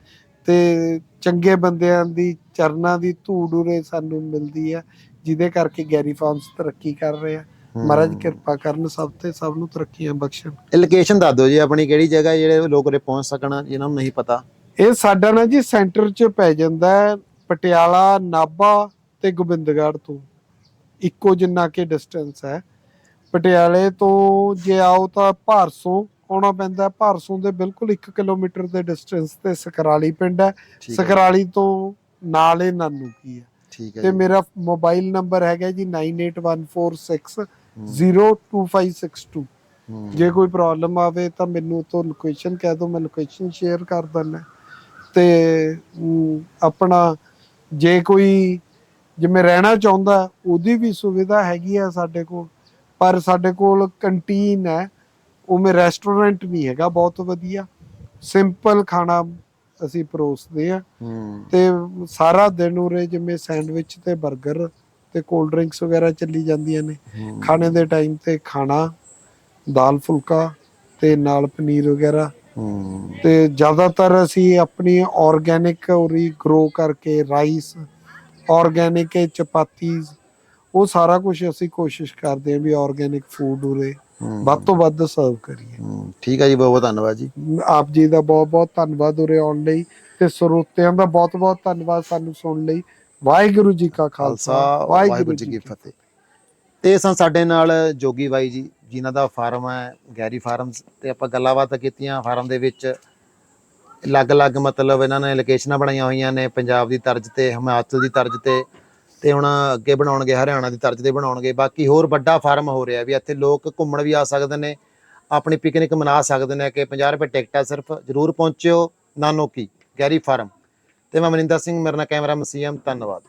B: ਤੇ ਚੰਗੇ ਬੰਦਿਆਂ ਦੀ ਚਰਨਾਂ ਦੀ ਧੂੜ ਉਰੇ ਸਾਨੂੰ ਮਿਲਦੀ ਹੈ ਜਿਹਦੇ ਕਰਕੇ ਗੈਰੀ ਫਾਰਮਸ ਤਰੱਕੀ ਕਰ ਰਹੇ ਆ। ਮਹਾਰਾਜ ਕਿਰਪਾ ਕਰਨ ਸਭ ਤੇ ਸਭ ਨੂੰ ਤਰੱਕੀਆਂ ਬਖਸ਼ਣ।
A: ਇਹ ਲੋਕੇਸ਼ਨ ਦੱਸ ਦਿਓ ਜੀ ਆਪਣੀ ਕਿਹੜੀ ਜਗ੍ਹਾ ਜਿਹੜੇ ਲੋਕ ਉਰੇ ਪਹੁੰਚ ਸਕਣ ਜਿਨ੍ਹਾਂ ਨੂੰ ਨਹੀਂ ਪਤਾ?
B: ਇਹ ਸਾਡਾ ਨਾ ਜੀ ਸੈਂਟਰ 'ਚ ਪੈ ਜਾਂਦਾ ਹੈ ਪਟਿਆਲਾ ਨਾਭਾ ਤੇ ਗੋਬਿੰਦਗੜ੍ਹ ਤੋਂ। ਇੱਕੋ ਜਿੰਨਾ ਕਿ ਡਿਸਟੈਂਸ ਹੈ। ਪਟਿਆਲੇ ਤੋਂ ਜੇ ਆਓ ਤਾਂ ਭਾਰਸੋਂ ਆਉਣਾ ਪੈਂਦਾ। ਭਾਰਸੋਂ ਦੇ ਬਿਲਕੁਲ 1 ਕਿਲੋਮੀਟਰ ਦੇ ਡਿਸਟੈਂਸ ਤੇ ਸਕਰਾਲੀ ਪਿੰਡ ਹੈ। ਸਕਰਾਲੀ ਤੋਂ ਨਾਲ ਹੀ ਨਾਨੂ ਕੀ ਹੈ।
A: ਠੀਕ ਹੈ
B: ਤੇ ਮੇਰਾ ਮੋਬਾਈਲ ਨੰਬਰ ਹੈਗਾ ਜੀ 9814602562
A: ਹੂੰ।
B: ਜੇ ਕੋਈ ਪ੍ਰੋਬਲਮ ਆਵੇ ਤਾਂ ਮੈਨੂੰ ਤੋਂ ਲੋਕੇਸ਼ਨ ਕਹਿ ਦਿਓ ਮੈਂ ਲੋਕੇਸ਼ਨ ਸ਼ੇਅਰ ਕਰ ਦਿੰਦਾ ਤੇ ਆਪਣਾ ਜੇ ਕੋਈ ਜਿਵੇਂ ਰਹਿਣਾ ਚਾਹੁੰਦਾ ਉਹਦੀ ਵੀ ਸੁਵਿਧਾ ਹੈਗੀ ਆ ਸਾਡੇ ਕੋਲ। ਪਰ ਸਾਡੇ ਕੋਲ ਕੰਟੀਨ ਹੈ। ਉਵੇਂ ਰੈਸਟੋਰੈਂਟ ਨਹੀਂ ਹੈਗਾ ਬਹੁਤ ਵਧੀਆ। ਸਿੰਪਲ ਖਾਣਾ ਅਸੀਂ ਪਰੋਸਦੇ ਆ ਤੇ ਸਾਰਾ ਦਿਨ ਉਰੇ ਜਿਵੇਂ ਸੈਂਡਵਿਚ ਤੇ 버ਗਰ ਤੇ ਕੋਲਡ ਡਰਿੰਕਸ ਵਗੈਰਾ ਚੱਲੀ ਜਾਂਦੀਆਂ ਨੇ। ਖਾਣੇ ਦੇ ਟਾਈਮ ਤੇ ਖਾਣਾ ਦਾਲ ਫੁਲਕਾ ਤੇ ਨਾਲ ਪਨੀਰ ਵਗੈਰਾ। ਤੇ ਜ਼ਿਆਦਾਤਰ ਅਸੀਂ ਆਪਣੀ ਆਰਗੈਨਿਕ ਉਰੀ ਗਰੋ ਕਰਕੇ ਰਾਈਸ ਆਰਗੈਨਿਕ ਚਪਾਤੀਜ਼ ਉਹ ਸਾਰਾ ਕੁਝ ਅਸੀਂ ਕੋਸ਼ਿਸ਼ ਕਰਦੇ ਹਾਂ ਵੀ ਆਰਗੈਨਿਕ ਫੂਡ ਉਰੇ। ਵੱਧ ਤੋਂ ਵੱਧ ਸਰਵ ਕਰੀਏ।
A: ਠੀਕ ਹੈ ਜੀ ਬਹੁਤ ਬਹੁਤ ਧੰਨਵਾਦ ਜੀ।
B: ਆਪ ਜੀ ਦਾ ਬਹੁਤ ਬਹੁਤ ਧੰਨਵਾਦ ਉਰੇ ਆਉਣ ਲਈ ਤੇ ਸਰੋਤਿਆਂ ਦਾ ਬਹੁਤ ਬਹੁਤ ਧੰਨਵਾਦ ਸਾਨੂੰ ਸੁਣਨ ਲਈ। ਵਾਹਿਗੁਰੂ ਜੀ ਕਾ
A: ਖਾਲਸਾ ਵਾਹਿਗੁਰੂ ਜੀ ਕੀ ਫਤਿਹ। ਤੇ ਸਨ ਸਾਡੇ ਨਾਲ ਜੋਗੀ ਬਾਈ ਜੀ ਜਿਨ੍ਹਾਂ ਦਾ ਫਾਰਮ ਹੈ ਗੈਰੀ ਫਾਰਮਸ ਤੇ ਆਪਾਂ ਗੱਲਾਂ ਬਾਤਾਂ ਕੀਤੀਆਂ ਫਾਰਮ ਦੇ ਵਿੱਚ। ਅਲੱਗ-ਅਲੱਗ ਮਤਲਬ ਇਹਨਾਂ ਨੇ ਲੋਕੇਸ਼ਨਾਂ ਬਣਾਈਆਂ ਹੋਈਆਂ ਨੇ ਪੰਜਾਬ ਦੀ ਤਰਜ਼ ਤੇ ਹਿਮਾਚਲ ਦੀ ਤਰਜ਼ ਤੇ। ਤੇ ਹੁਣ ਅੱਗੇ ਬਣਾਉਣਗੇ, ਹਰਿਆਣਾ ਦੀ ਤਰਜ਼ ਦੇ ਬਣਾਉਣਗੇ। ਬਾਕੀ ਹੋਰ ਵੱਡਾ ਫਾਰਮ ਹੋ ਰਿਹਾ ਵੀ ਇੱਥੇ ਲੋਕ ਘੁੰਮਣ ਵੀ ਆ ਸਕਦੇ ਨੇ, ਆਪਣੀ ਪਿਕਨਿਕ ਮਨਾ ਸਕਦੇ ਨੇ ਕਿ 50 ਰੁਪਏ ਟਿਕਟ ਹੈ ਸਿਰਫ, ਜਰੂਰ ਪਹੁੰਚਿਓ ਨਾਨੋਕੀ ਗੈਰੀ ਫਾਰਮ। ਤੇ ਮੈਂ ਮਨਿੰਦਰ ਸਿੰਘ, ਮੇਰੇ ਨਾਲ ਕੈਮਰਾ ਮਸੀਮ ਧੰਨਵਾਦ।